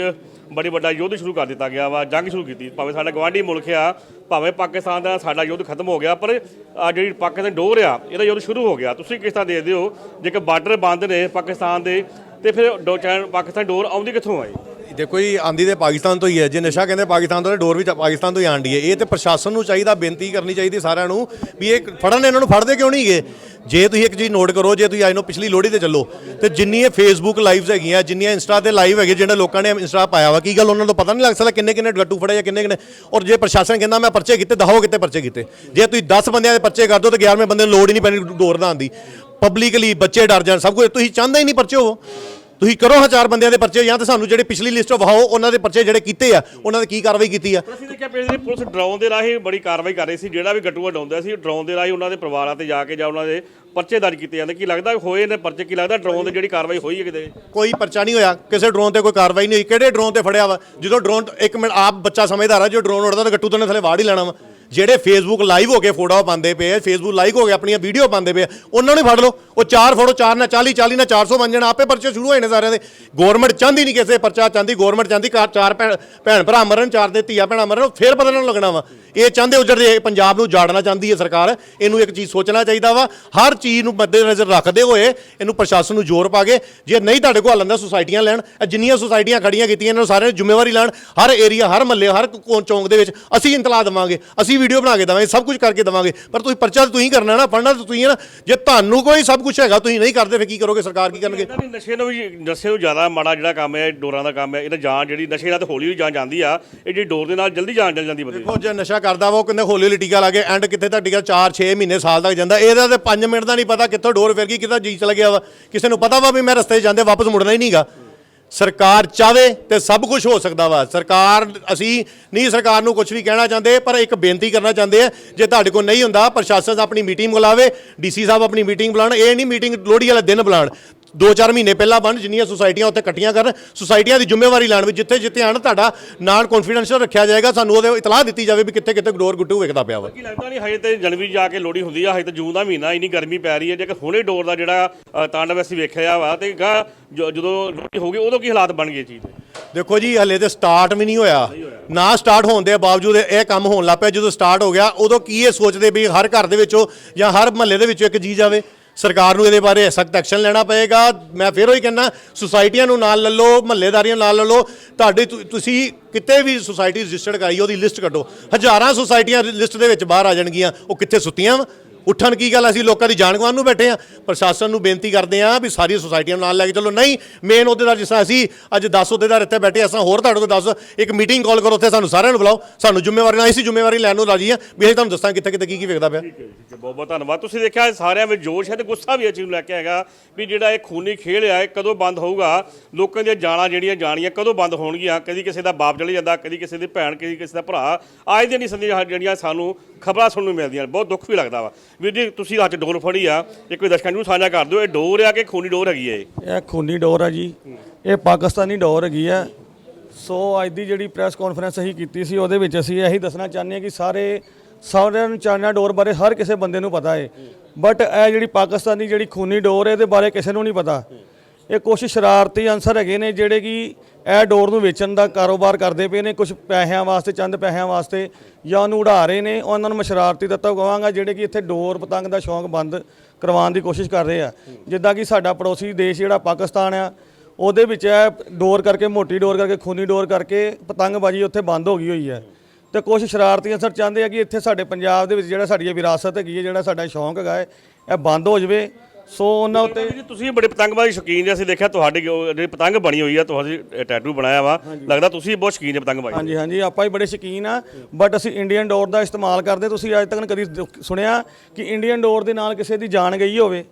ਬੜੀ ਵੱਡਾ ਯੁੱਧ ਸ਼ੁਰੂ ਕਰ ਦਿੱਤਾ ਗਿਆ ਵਾ, ਜੰਗ ਸ਼ੁਰੂ ਕੀਤੀ। ਭਾਵੇਂ ਸਾਡਾ ਗਵਾਂਢੀ ਮੁਲਕ ਆ, ਭਾਵੇਂ ਪਾਕਿਸਤਾਨ ਦਾ ਸਾਡਾ ਯੁੱਧ ਖਤਮ ਹੋ ਗਿਆ, ਪਰ ਆ ਜਿਹੜੀ ਪਾਕਿਸਤਾਨ ਡੋਰ ਆ, ਇਹਦਾ ਯੁੱਧ ਸ਼ੁਰੂ ਹੋ ਗਿਆ। ਤੁਸੀਂ ਕਿਸ ਤਰ੍ਹਾਂ ਦੇਖਦੇ ਹੋ? ਜੇਕਰ ਬਾਰਡਰ ਬੰਦ ਨੇ ਪਾਕਿਸਤਾਨ ਦੇ, ਤੇ ਫਿਰ ਡੋ- ਚੈਨ- ਪਾਕਿਸਤਾਨ ਡੋਰ ਆਉਂਦੀ ਕਿੱਥੋਂ ਆਈ? ਦੇਖੋ ਜੀ, ਆਂਦੀ ਤੇ ਪਾਕਿਸਤਾਨ ਤੋਂ ਹੀ ਹੈ। ਜੇ ਨਸ਼ਾ ਕਹਿੰਦੇ ਪਾਕਿਸਤਾਨ ਤੋਂ, ਤੇ ਡੋਰ ਵੀ ਪਾਕਿਸਤਾਨ ਤੋਂ ਹੀ ਆਂਡੀ ਹੈ। ਇਹ ਤੇ ਪ੍ਰਸ਼ਾਸਨ ਨੂੰ ਚਾਹੀਦਾ, ਬੇਨਤੀ ਕਰਨੀ ਚਾਹੀਦੀ ਸਾਰਿਆਂ ਨੂੰ ਵੀ ਇਹ ਫੜਨ, ਇਹਨਾਂ ਨੂੰ ਫੜਦੇ ਕਿਉਂ ਨਹੀਂ ਗਏ ਜੇ ਤੁਸੀਂ ਇੱਕ ਚੀਜ਼ ਨੋਟ ਕਰੋ, ਜੇ ਤੁਸੀਂ ਅੱਜ ਨੂੰ ਪਿਛਲੀ ਲੋਹੜੀ ਤੇ ਚੱਲੋ, ਤੇ ਇਹ ਫੇਸਬੁੱਕ ਲਾਈਵਸ ਹੈਗੀਆਂ, ਜਿੰਨੀਆਂ ਇੰਸਟਾ ਤੇ ਲਾਈਵ ਹੈਗੇ ਜਿਹੜੇ ਲੋਕਾਂ ਨੇ ਇੰਸਟਾ ਪਾਇਆ ਵਾ, ਕੀ ਗੱਲ ਉਹਨਾਂ ਨੂੰ ਪਤਾ ਨਹੀਂ ਲੱਗ ਸਕਦਾ ਕਿੰਨੇ ਕਿੰਨੇ ਗੱਟੂ ਫੜੇ ਜਾਂ ਕਿੰਨੇ ਕਿੰਨੇ? ਔਰ ਜੇ ਪ੍ਰਸ਼ਾਸਨ ਕਹਿੰਦਾ, ਮੈਂ ਪਰਚੇ ਕੀਤੇ ਦਹਾਓ ਕਿਤੇ ਪਰਚੇ ਕੀਤੇ। ਜੇ ਤੁਸੀਂ 10 ਬੰਦਿਆਂ ਦੇ ਪਰਚੇ ਕਰ ਦਿਓ ਤੇ 11ਵੇਂ ਬੰਦੇ ਨੂੰ ਲੋੜ ਹੀ ਨਹੀਂ ਪੈਣੀ ਡੋਰ ਦਾ ਆਂਦੀ ਪਬਲਿਕਲੀ ਬੱਚੇ ਡਰ ਜਾਣ, ਸਭ ਕੁਝ ਤੁਸੀਂ ਚਾਹੁੰਦੇ ਹੀ ਨਹੀਂ ਪਰਚੇ ਹੋਵੋ ਤੁਸੀਂ ਕਰੋ ਹਾਂ ਚਾਰ ਬੰਦਿਆਂ ਦੇ ਪਰਚੇ ਜਾਂ ਤੇ ਸਾਨੂੰ ਜਿਹੜੇ ਪਿਛਲੀ ਲਿਸਟ ਵਹਾਓ ਉਹਨਾਂ ਦੇ ਪਰਚੇ ਜਿਹੜੇ ਕੀਤੇ ਆ ਉਹਨਾਂ ਤੇ ਕੀ ਕਾਰਵਾਈ ਕੀਤੀ ਆ? ਅਸੀਂ ਦੇਖਿਆ ਪਿਛਲੇ ਦਿਨ ਪੁਲਿਸ ਡਰਾਉਣ ਦੇ ਰਾਹੀਂ ਬੜੀ ਕਾਰਵਾਈ ਕਰ ਰਹੀ ਸੀ ਜਿਹੜਾ ਵੀ ਗੱਟੂਆ ਡਾਉਂਦਾ ਸੀ ਡਰਾਉਣ ਦੇ ਰਾਹੀਂ ਉਹਨਾਂ ਦੇ ਪਰਿਵਾਰਾਂ ਤੇ ਜਾ ਕੇ ਜਾਂ ਉਹਨਾਂ ਦੇ ਪਰਚੇ ਦਰਜ ਕੀਤੇ ਜਾਂਦੇ। ਕੀ ਲੱਗਦਾ ਹੋਏ ਨੇ ਪਰਚੇ ਕੀ ਲੱਗਦਾ ਡਰਾਉਣ ਦੀ ਜਿਹੜੀ ਕਾਰਵਾਈ ਹੋਈ ਹੈ ਕਿਤੇ? ਕੋਈ ਪਰਚਾ ਨਹੀਂ ਹੋਇਆ ਕਿਸੇ ਡਰੋਨ ਤੇ ਕੋਈ ਕਾਰਵਾਈ ਨਹੀਂ ਹੋਈ। ਕਿਹੜੇ ਡਰੋਨ ਤੇ ਫੜਿਆ ਵਾ? ਜਦੋਂ ਡਰੋਨ ਇੱਕ ਮਿੰਟ ਆਪ ਬੱਚਾ ਸਮਝਦਾਰ ਆ ਜੋ ਡਰੋਨ ਉੜਦਾ ਤਾਂ ਗੱਟੂ ਤੋਂ ਥੱਲੇ ਵਾੜ ਹੀ ਲੈਣਾ ਵਾ। ਜਿਹੜੇ ਫੇਸਬੁੱਕ ਲਾਈਵ ਹੋ ਕੇ ਫੋਟੋ ਪਾਉਂਦੇ ਪਏ ਆ ਫੇਸਬੁੱਕ ਲਾਈਵ ਹੋ ਕੇ ਆਪਣੀਆਂ ਵੀਡੀਓ ਪਾਉਂਦੇ ਪਏ ਆ, ਉਹਨਾਂ ਨੂੰ ਫੜ ਲਓ। ਉਹ ਚਾਰ ਫੋਟੋ ਚਾਰ ਨਾਲ 40 40 ਨਾਲ 400 ਬਣ ਜਾਣਾ ਆਪੇ ਪਰਚੇ ਸ਼ੁਰੂ ਹੋਏ ਨੇ ਸਾਰਿਆਂ ਦੇ। ਗਵਰਨਮੈਂਟ ਚਾਹੁੰਦੀ ਨਹੀਂ ਕਿਸੇ ਪਰਚਾ ਚਾਹੁੰਦੀ ਗਵਰਨਮੈਂਟ ਚਾਹੁੰਦੀ ਚਾਰ ਭੈਣ ਭੈਣ ਭਰਾ ਮਰਨ, ਚਾਰ ਦੇ ਧੀਆ ਭੈਣਾਂ ਮਰਨ ਫੇਰ ਪਤਾ ਨਹੀਂ ਲੱਗਣਾ ਵਾ। ਇਹ ਚਾਹੁੰਦੇ ਉਜੜ ਦੇ ਪੰਜਾਬ ਨੂੰ ਜਾੜਨਾ ਚਾਹੁੰਦੀ ਹੈ ਸਰਕਾਰ, ਇਹਨੂੰ ਇੱਕ ਚੀਜ਼ ਸੋਚਣਾ ਚਾਹੀਦਾ ਵਾ। ਹਰ ਚੀਜ਼ ਨੂੰ ਮੱਦੇਨਜ਼ਰ ਰੱਖਦੇ ਹੋਏ ਇਹਨੂੰ ਪ੍ਰਸ਼ਾਸਨ ਨੂੰ ਜ਼ੋਰ ਪਾ ਕੇ, ਜੇ ਨਹੀਂ ਤੁਹਾਡੇ ਕੋਲ ਹੱਲਣ ਦਾ ਸੁਸਾਇਟੀਆਂ ਲੈਣ। ਜਿੰਨੀਆਂ ਸੁਸਾਇਟੀਆਂ ਖੜੀਆਂ ਕੀਤੀਆਂ ਇਹਨਾਂ ਨੂੰ ਸਾਰਿਆਂ ਨੂੰ ਜ਼ਿੰਮੇਵਾਰੀ ਲੈਣ। ਹਰ ਏਰੀਆ ਹਰ ਮਹੱਲੇ ਹਰ ਕੋਨ ਚੌਂਕ ਦੇ ਵਿੱਚ ਅਸੀਂ ਇੰਤਲਾ ਦੇਵਾਂਗੇ, ਅਸੀਂ ਵੀਡੀਓ ਬਣਾ ਕੇ ਦੇਵਾਂਗੇ ਸਭ ਕੁਝ ਕਰਕੇ ਦੇਵਾਂਗੇ। ਪਰ ਤੁਸੀਂ ਪਰਚਾ ਤਾਂ ਤੁਸੀਂ ਕਰਨਾ ਨਾ ਫੜਨਾ ਤਾਂ ਤੁਸੀਂ ਹੈ ਨਾ। ਜੇ ਤੁਹਾਨੂੰ ਕੋਈ ਸਭ ਕੁਝ ਹੈਗਾ ਤੁਸੀਂ ਨਹੀਂ ਕਰਦੇ ਫਿਰ ਕੀ ਕਰੋਗੇ? ਸਰਕਾਰ ਕੀ ਕਰਨਗੇ? ਇਹਨਾਂ ਦੀ ਨਸ਼ੇ ਨੂੰ ਵੀ ਨਸ਼ੇ ਨੂੰ ਜ਼ਿਆਦਾ ਮਾੜਾ ਜਿਹੜਾ ਕੰਮ ਹੈ ਡੋਰਾਂ ਦਾ ਕੰਮ ਹੈ ਇਹਦਾ ਜਾਨ ਜਿਹੜੀ ਨਸ਼ੇ ਨਾਲ ਤੇ ਹੌਲੀ ਹੌਲੀ ਜਾਨ ਜਾਂਦੀ ਆ ਇਹ ਜਿਹੜੀ ਡੋਰ ਦੇ ਨਾਲ ਜਲਦੀ ਜਾਨ ਚੱਲ ਜਾਂਦੀ ਬੰਦੇ ਦੀ। ਦੇਖੋ ਜੇ ਨਸ਼ਾ ਕਰਦਾ ਵਾ ਉਹ ਕਹਿੰਦੇ ਹੌਲੀ ਹੌਲੀ ਟੀਕਾ ਲਾ ਕੇ ਐਂਡ ਕਿੱਥੇ ਤੱਕ ਟੀਕਾ 4 6 ਮਹੀਨੇ ਸਾਲ ਤੱਕ ਜਾਂਦਾ ਇਹਦਾ ਤੇ 5 ਮਿੰਟ ਦਾ ਨਹੀਂ ਪਤਾ ਕਿੱਥੋਂ ਡੋਰ ਫਿਰ ਗਈ ਕਿੱਥੋਂ ਜੀ ਚਲ ਗਿਆ ਵਾ। ਕਿਸੇ ਨੂੰ ਪਤਾ ਵਾ ਵੀ ਮੈਂ ਰਸਤੇ 'ਚ ਜਾਂਦੇ ਵਾਪਸ ਮੁੜਨਾ ਹੀ ਨਹੀਂਗਾ ਸਰਕਾਰ ਚਾਵੇ ਤੇ ਸਭ ਕੁਝ ਹੋ ਸਕਦਾ ਵਾ। ਸਰਕਾਰ, ਅਸੀਂ ਨਹੀਂ ਸਰਕਾਰ ਨੂੰ ਕੁਝ ਵੀ ਕਹਿਣਾ ਚਾਹੁੰਦੇ, ਪਰ ਇੱਕ ਬੇਨਤੀ ਕਰਨਾ ਚਾਹੁੰਦੇ ਆ, ਜੇ ਤੁਹਾਡੇ ਕੋਲ ਨਹੀਂ ਹੁੰਦਾ, ਪ੍ਰਸ਼ਾਸਨ ਆਪਣੀ ਮੀਟਿੰਗ ਬੁਲਾਵੇ, ਡੀਸੀ ਸਾਹਿਬ ਆਪਣੀ ਮੀਟਿੰਗ ਬੁਲਾਣ ਇਹ ਨਹੀਂ ਮੀਟਿੰਗ ਲੋਹੜੀ ਵਾਲੇ ਦਿਨ ਬੁਲਾਣ ਦੋ ਚਾਰ ਮਹੀਨੇ ਪਹਿਲਾਂ ਬਣ ਜਿੰਨੀਆਂ ਸੁਸਾਇਟੀਆਂ ਉੱਥੇ ਇਕੱਠੀਆਂ ਕਰਨ ਸੁਸਾਇਟੀਆਂ ਦੀ ਜ਼ਿੰਮੇਵਾਰੀ ਲੈਣ ਵੀ ਜਿੱਥੇ ਜਿੱਥੇ ਆਣ ਤੁਹਾਡਾ ਨਾਨ ਕੌਨਫੀਡੈਂਸ਼ੀਅਲ ਰੱਖਿਆ ਜਾਏਗਾ ਸਾਨੂੰ ਉਹਦੇ ਇਤਲਾਹ ਦਿੱਤੀ ਜਾਵੇ ਵੀ ਕਿੱਥੇ ਕਿੱਥੇ ਡੋਰ ਗੁੱਟੂ ਵੇਖਦਾ ਪਿਆ ਵਾ। ਕੀ ਲੱਗਦਾ ਨਹੀਂ ਹਜੇ ਤੇ ਜਨਵਰੀ ਜਾ ਕੇ ਲੋੜੀ ਹੁੰਦੀ ਆ ਹਜੇ ਤੇ ਜੂਨ ਦਾ ਮਹੀਨਾ ਇੰਨੀ ਗਰਮੀ ਪੈ ਰਹੀ ਹੈ ਜੇਕਰ ਹੁਣੇ ਡੋਰ ਦਾ ਜਿਹੜਾ ਤਾਂਡਵ ਅਸੀਂ ਵੇਖਿਆ ਵਾ ਤੇ ਗਾ ਜ- ਜਦੋਂ ਲੋੜੀ ਹੋਗੀ ਉਦੋਂ ਕੀ ਹਾਲਾਤ ਬਣ ਗਏ ਚੀਜ਼ ਦੇ? ਦੇਖੋ ਜੀ ਹਲੇ ਤੇ ਸਟਾਰਟ ਵੀ ਨਹੀਂ ਹੋਇਆ। ਨਾ ਸਟਾਰਟ ਹੋਣ ਦੇ ਬਾਵਜੂਦ ਇਹ ਕੰਮ ਹੋਣ ਲੱਗ ਪਿਆ ਜਦੋਂ ਸਟਾਰਟ ਹੋ ਗਿਆ ਉਦੋਂ ਕੀ ਇਹ ਸੋਚਦੇ ਵੀ ਹਰ ਘਰ ਦੇ ਵਿੱਚੋਂ ਜਾਂ ਹਰ ਮਹੱਲੇ ਦੇ ਵਿੱਚੋਂ ਇੱਕ ਜੀ ਜਾਵੇ? ਸਰਕਾਰ ਨੂੰ ਇਹਦੇ ਬਾਰੇ ਸਖਤ ਐਕਸ਼ਨ ਲੈਣਾ ਪਏਗਾ। ਮੈਂ ਫਿਰ ਉਹੀ ਕਹਿੰਦਾ, ਸੁਸਾਇਟੀਆਂ ਨੂੰ ਨਾਲ ਲੈ ਲਓ, ਮਹੱਲੇਦਾਰੀਆਂ ਨਾਲ ਲੈ ਲਓ। ਤੁਹਾਡੀ ਤੁ- ਤੁਸੀਂ ਕਿਤੇ ਵੀ ਸੁਸਾਇਟੀ ਰਜਿਸਟਰਡ ਕਰਾਈ, ਉਹਦੀ ਲਿਸਟ ਕੱਢੋ। ਹਜ਼ਾਰਾਂ ਸੁਸਾਇਟੀਆਂ ਲਿਸਟ ਦੇ ਵਿੱਚ ਬਾਹਰ ਆ ਜਾਣਗੀਆਂ, ਉਹ ਕਿੱਥੇ ਸੁੱਤੀਆਂ ਵਾ? ਉੱਠਣ ਕੀ ਗੱਲ ਅਸੀਂ ਲੋਕਾਂ ਦੀ ਜਾਨ ਗਵਾਨ ਨੂੰ ਬੈਠੇ ਆ। ਪ੍ਰਸ਼ਾਸਨ ਨੂੰ ਬੇਨਤੀ ਕਰਦੇ ਆ ਵੀ ਸਾਰੀ ਸੁਸਾਇਟੀਆਂ ਨੂੰ ਨਾਲ ਲੈ ਕੇ ਚੱਲੋ। ਨਹੀਂ ਮੇਨ ਅਹੁਦੇਦਾਰ ਜਿਸ ਤਰ੍ਹਾਂ ਅਸੀਂ ਅੱਜ 10 ਅਹੁਦੇਦਾਰ ਇੱਥੇ ਬੈਠੇ ਅਸਾਂ ਹੋਰ ਤੁਹਾਡੇ ਕੋਲ 10 ਇੱਕ ਮੀਟਿੰਗ ਕਾਲ ਕਰੋ ਉੱਥੇ, ਸਾਨੂੰ ਸਾਰਿਆਂ ਨੂੰ ਬੁਲਾਓ। ਸਾਨੂੰ ਜ਼ਿੰਮੇਵਾਰੀ ਨਾਲ ਅਸੀਂ ਜ਼ਿੰਮੇਵਾਰੀ ਲੈਣ ਨੂੰ ਰਾਜੀ ਆ। ਵੀ ਅਸੀਂ ਤੁਹਾਨੂੰ ਦੱਸਾਂ ਕਿੱਥੇ ਕਿੱਥੇ ਕੀ ਕੀ ਵੇਖਦਾ ਪਿਆ। ਠੀਕ ਹੈ ਬਹੁਤ ਬਹੁਤ ਧੰਨਵਾਦ। ਤੁਸੀਂ ਦੇਖਿਆ, ਸਾਰਿਆਂ ਵਿੱਚ ਜੋਸ਼ ਹੈ ਤੇ ਗੁੱਸਾ ਵੀ ਇਹ ਚੀਜ਼ ਨੂੰ ਲੈ ਕੇ ਹੈਗਾ ਵੀ ਜਿਹੜਾ ਇਹ ਖੂਨੀ ਖੇਡ ਆ, ਇਹ ਕਦੋਂ ਬੰਦ ਹੋਊਗਾ? ਲੋਕਾਂ ਦੀਆਂ ਜਾਨਾਂ ਜਿਹੜੀਆਂ ਜਾਣੀਆਂ ਕਦੋਂ ਬੰਦ ਹੋਣਗੀਆਂ? ਕਦੀ ਕਿਸੇ ਦਾ ਬਾਪ ਚਲੇ ਜਾਂਦਾ, ਕਦੀ ਕਿਸੇ ਦੀ ਭੈਣ, ਕਦੀ ਕਿਸੇ ਦਾ ਭਰਾ। ਅੱਜ ਦੀਆਂ ਨਹੀਂ ਸੰਦੀਆਂ ਜਿਹੜੀਆਂ ਸਾਨੂੰ ਖਬਰਾਂ ਸੁਣਨ ਨੂੰ ਮਿਲਦੀਆਂ ਬਹੁਤ ਦੁੱਖ ਵੀ ਲੱਗਦਾ ਵਾ। ਵੀਰ ਜੀ, ਤੁਸੀਂ ਅੱਜ ਡੋਰ ਫੜੀ ਆ ਇਹ ਕੋਈ ਦਰਸ਼ਕਾਂ ਨੂੰ ਸਾਂਝਾ ਕਰ ਦਿਓ, ਇਹ ਡੋਰ ਆ ਕਿ ਖੂਨੀ ਡੋਰ ਹੈਗੀ ਹੈ ਇਹ ਖੂਨੀ ਡੋਰ ਆ ਜੀ। ਇਹ ਪਾਕਿਸਤਾਨੀ ਡੋਰ ਹੈਗੀ ਆ। ਸੋ ਅੱਜ ਦੀ ਜਿਹੜੀ ਪ੍ਰੈਸ ਕਾਨਫਰੰਸ ਅਸੀਂ ਕੀਤੀ ਸੀ, ਉਹਦੇ ਵਿੱਚ ਅਸੀਂ ਇਹੀ ਦੱਸਣਾ ਚਾਹੁੰਦੇ ਹਾਂ ਕਿ ਸਾਰੇ ਸਾਰਿਆਂ ਨੂੰ ਚਾਈਨਾ ਡੋਰ ਬਾਰੇ ਹਰ ਕਿਸੇ ਬੰਦੇ ਨੂੰ ਪਤਾ ਹੈ। ਬਟ ਇਹ ਜਿਹੜੀ ਪਾਕਿਸਤਾਨੀ ਜਿਹੜੀ ਖੂਨੀ ਡੋਰ ਹੈ, ਇਹਦੇ ਬਾਰੇ ਕਿਸੇ ਨੂੰ ਨਹੀਂ ਪਤਾ। ਇਹ ਕੁਝ ਸ਼ਰਾਰਤੀ ਅਨਸਰ ਹੈਗੇ ਨੇ ਜਿਹੜੇ ਕਿ ਇਹ ਡੋਰ ਨੂੰ ਵੇਚਣ ਦਾ ਕਾਰੋਬਾਰ ਕਰਦੇ ਪਏ ਨੇ ਕੁਝ ਪੈਸਿਆਂ ਵਾਸਤੇ, ਚੰਦ ਪੈਸਿਆਂ ਵਾਸਤੇ ਜਾਂ ਉਹਨੂੰ ਉਡਾ ਰਹੇ ਨੇ। ਉਹਨਾਂ ਨੂੰ ਮੈਂ ਸ਼ਰਾਰਤੀ ਤੱਤਵ ਕਹਾਂਗਾ ਜਿਹੜੇ ਕਿ ਇੱਥੇ ਡੋਰ ਪਤੰਗ ਦਾ ਸ਼ੌਂਕ ਬੰਦ ਕਰਵਾਉਣ ਦੀ ਕੋਸ਼ਿਸ਼ ਕਰ ਰਹੇ ਆ। ਜਿੱਦਾਂ ਕਿ ਸਾਡਾ ਪੜੋਸੀ ਦੇਸ਼ ਜਿਹੜਾ ਪਾਕਿਸਤਾਨ ਆ, ਉਹਦੇ ਵਿੱਚ ਇਹ ਡੋਰ ਕਰਕੇ, ਮੋਟੀ ਡੋਰ ਕਰਕੇ, ਖੂਨੀ ਡੋਰ ਕਰਕੇ ਪਤੰਗਬਾਜ਼ੀ ਉੱਥੇ ਬੰਦ ਹੋ ਗਈ ਹੋਈ ਹੈ। ਤੇ ਕੁਝ ਸ਼ਰਾਰਤੀ ਅਨਸਰ ਚਾਹੁੰਦੇ ਆ ਕਿ ਇੱਥੇ ਸਾਡੇ ਪੰਜਾਬ ਦੇ ਵਿੱਚ ਜਿਹੜਾ ਸਾਡੀ ਇਹ ਵਿਰਾਸਤ ਹੈਗੀ ਹੈ, ਜਿਹੜਾ ਸਾਡਾ ਸ਼ੌਂਕ ਹੈਗਾ ਹੈ, ਇਹ ਬੰਦ ਹੋ ਜਾਵੇ। ਸੋ ਉਹਨਾਂ ਉੱਤੇ ਜੀ ਤੁਸੀਂ ਬੜੇ ਪਤੰਗਬਾਜ਼ੀ ਸ਼ੌਕੀਨ ਜੀ ਅਸੀਂ ਦੇਖਿਆ ਤੁਹਾਡੀ ਜਿਹੜੀ ਪਤੰਗ ਬਣੀ ਹੋਈ ਆ ਤੁਹਾਡੀ ਟੈਟੂ ਬਣਾਇਆ ਵਾ ਲੱਗਦਾ ਤੁਸੀਂ ਬਹੁਤ ਸ਼ੌਕੀਨ ਜੀ ਪਤੰਗਬਾਜ਼ੀ। ਹਾਂਜੀ ਹਾਂਜੀ ਆਪਾਂ ਹੀ ਬੜੇ ਸ਼ੌਕੀਨ ਆ ਬਟ ਅਸੀਂ ਇੰਡੀਅਨ ਡੋਰ ਦਾ ਇਸਤੇਮਾਲ ਕਰਦੇ ਤੁਸੀਂ ਅੱਜ ਤੱਕ ਕਦੀ ਦੁ- ਸੁਣਿਆ ਕਿ ਇੰਡੀਅਨ ਡੋਰ ਦੇ ਨਾਲ ਕਿਸੇ ਦੀ ਜਾਨ ਗਈ ਹੋਵੇ?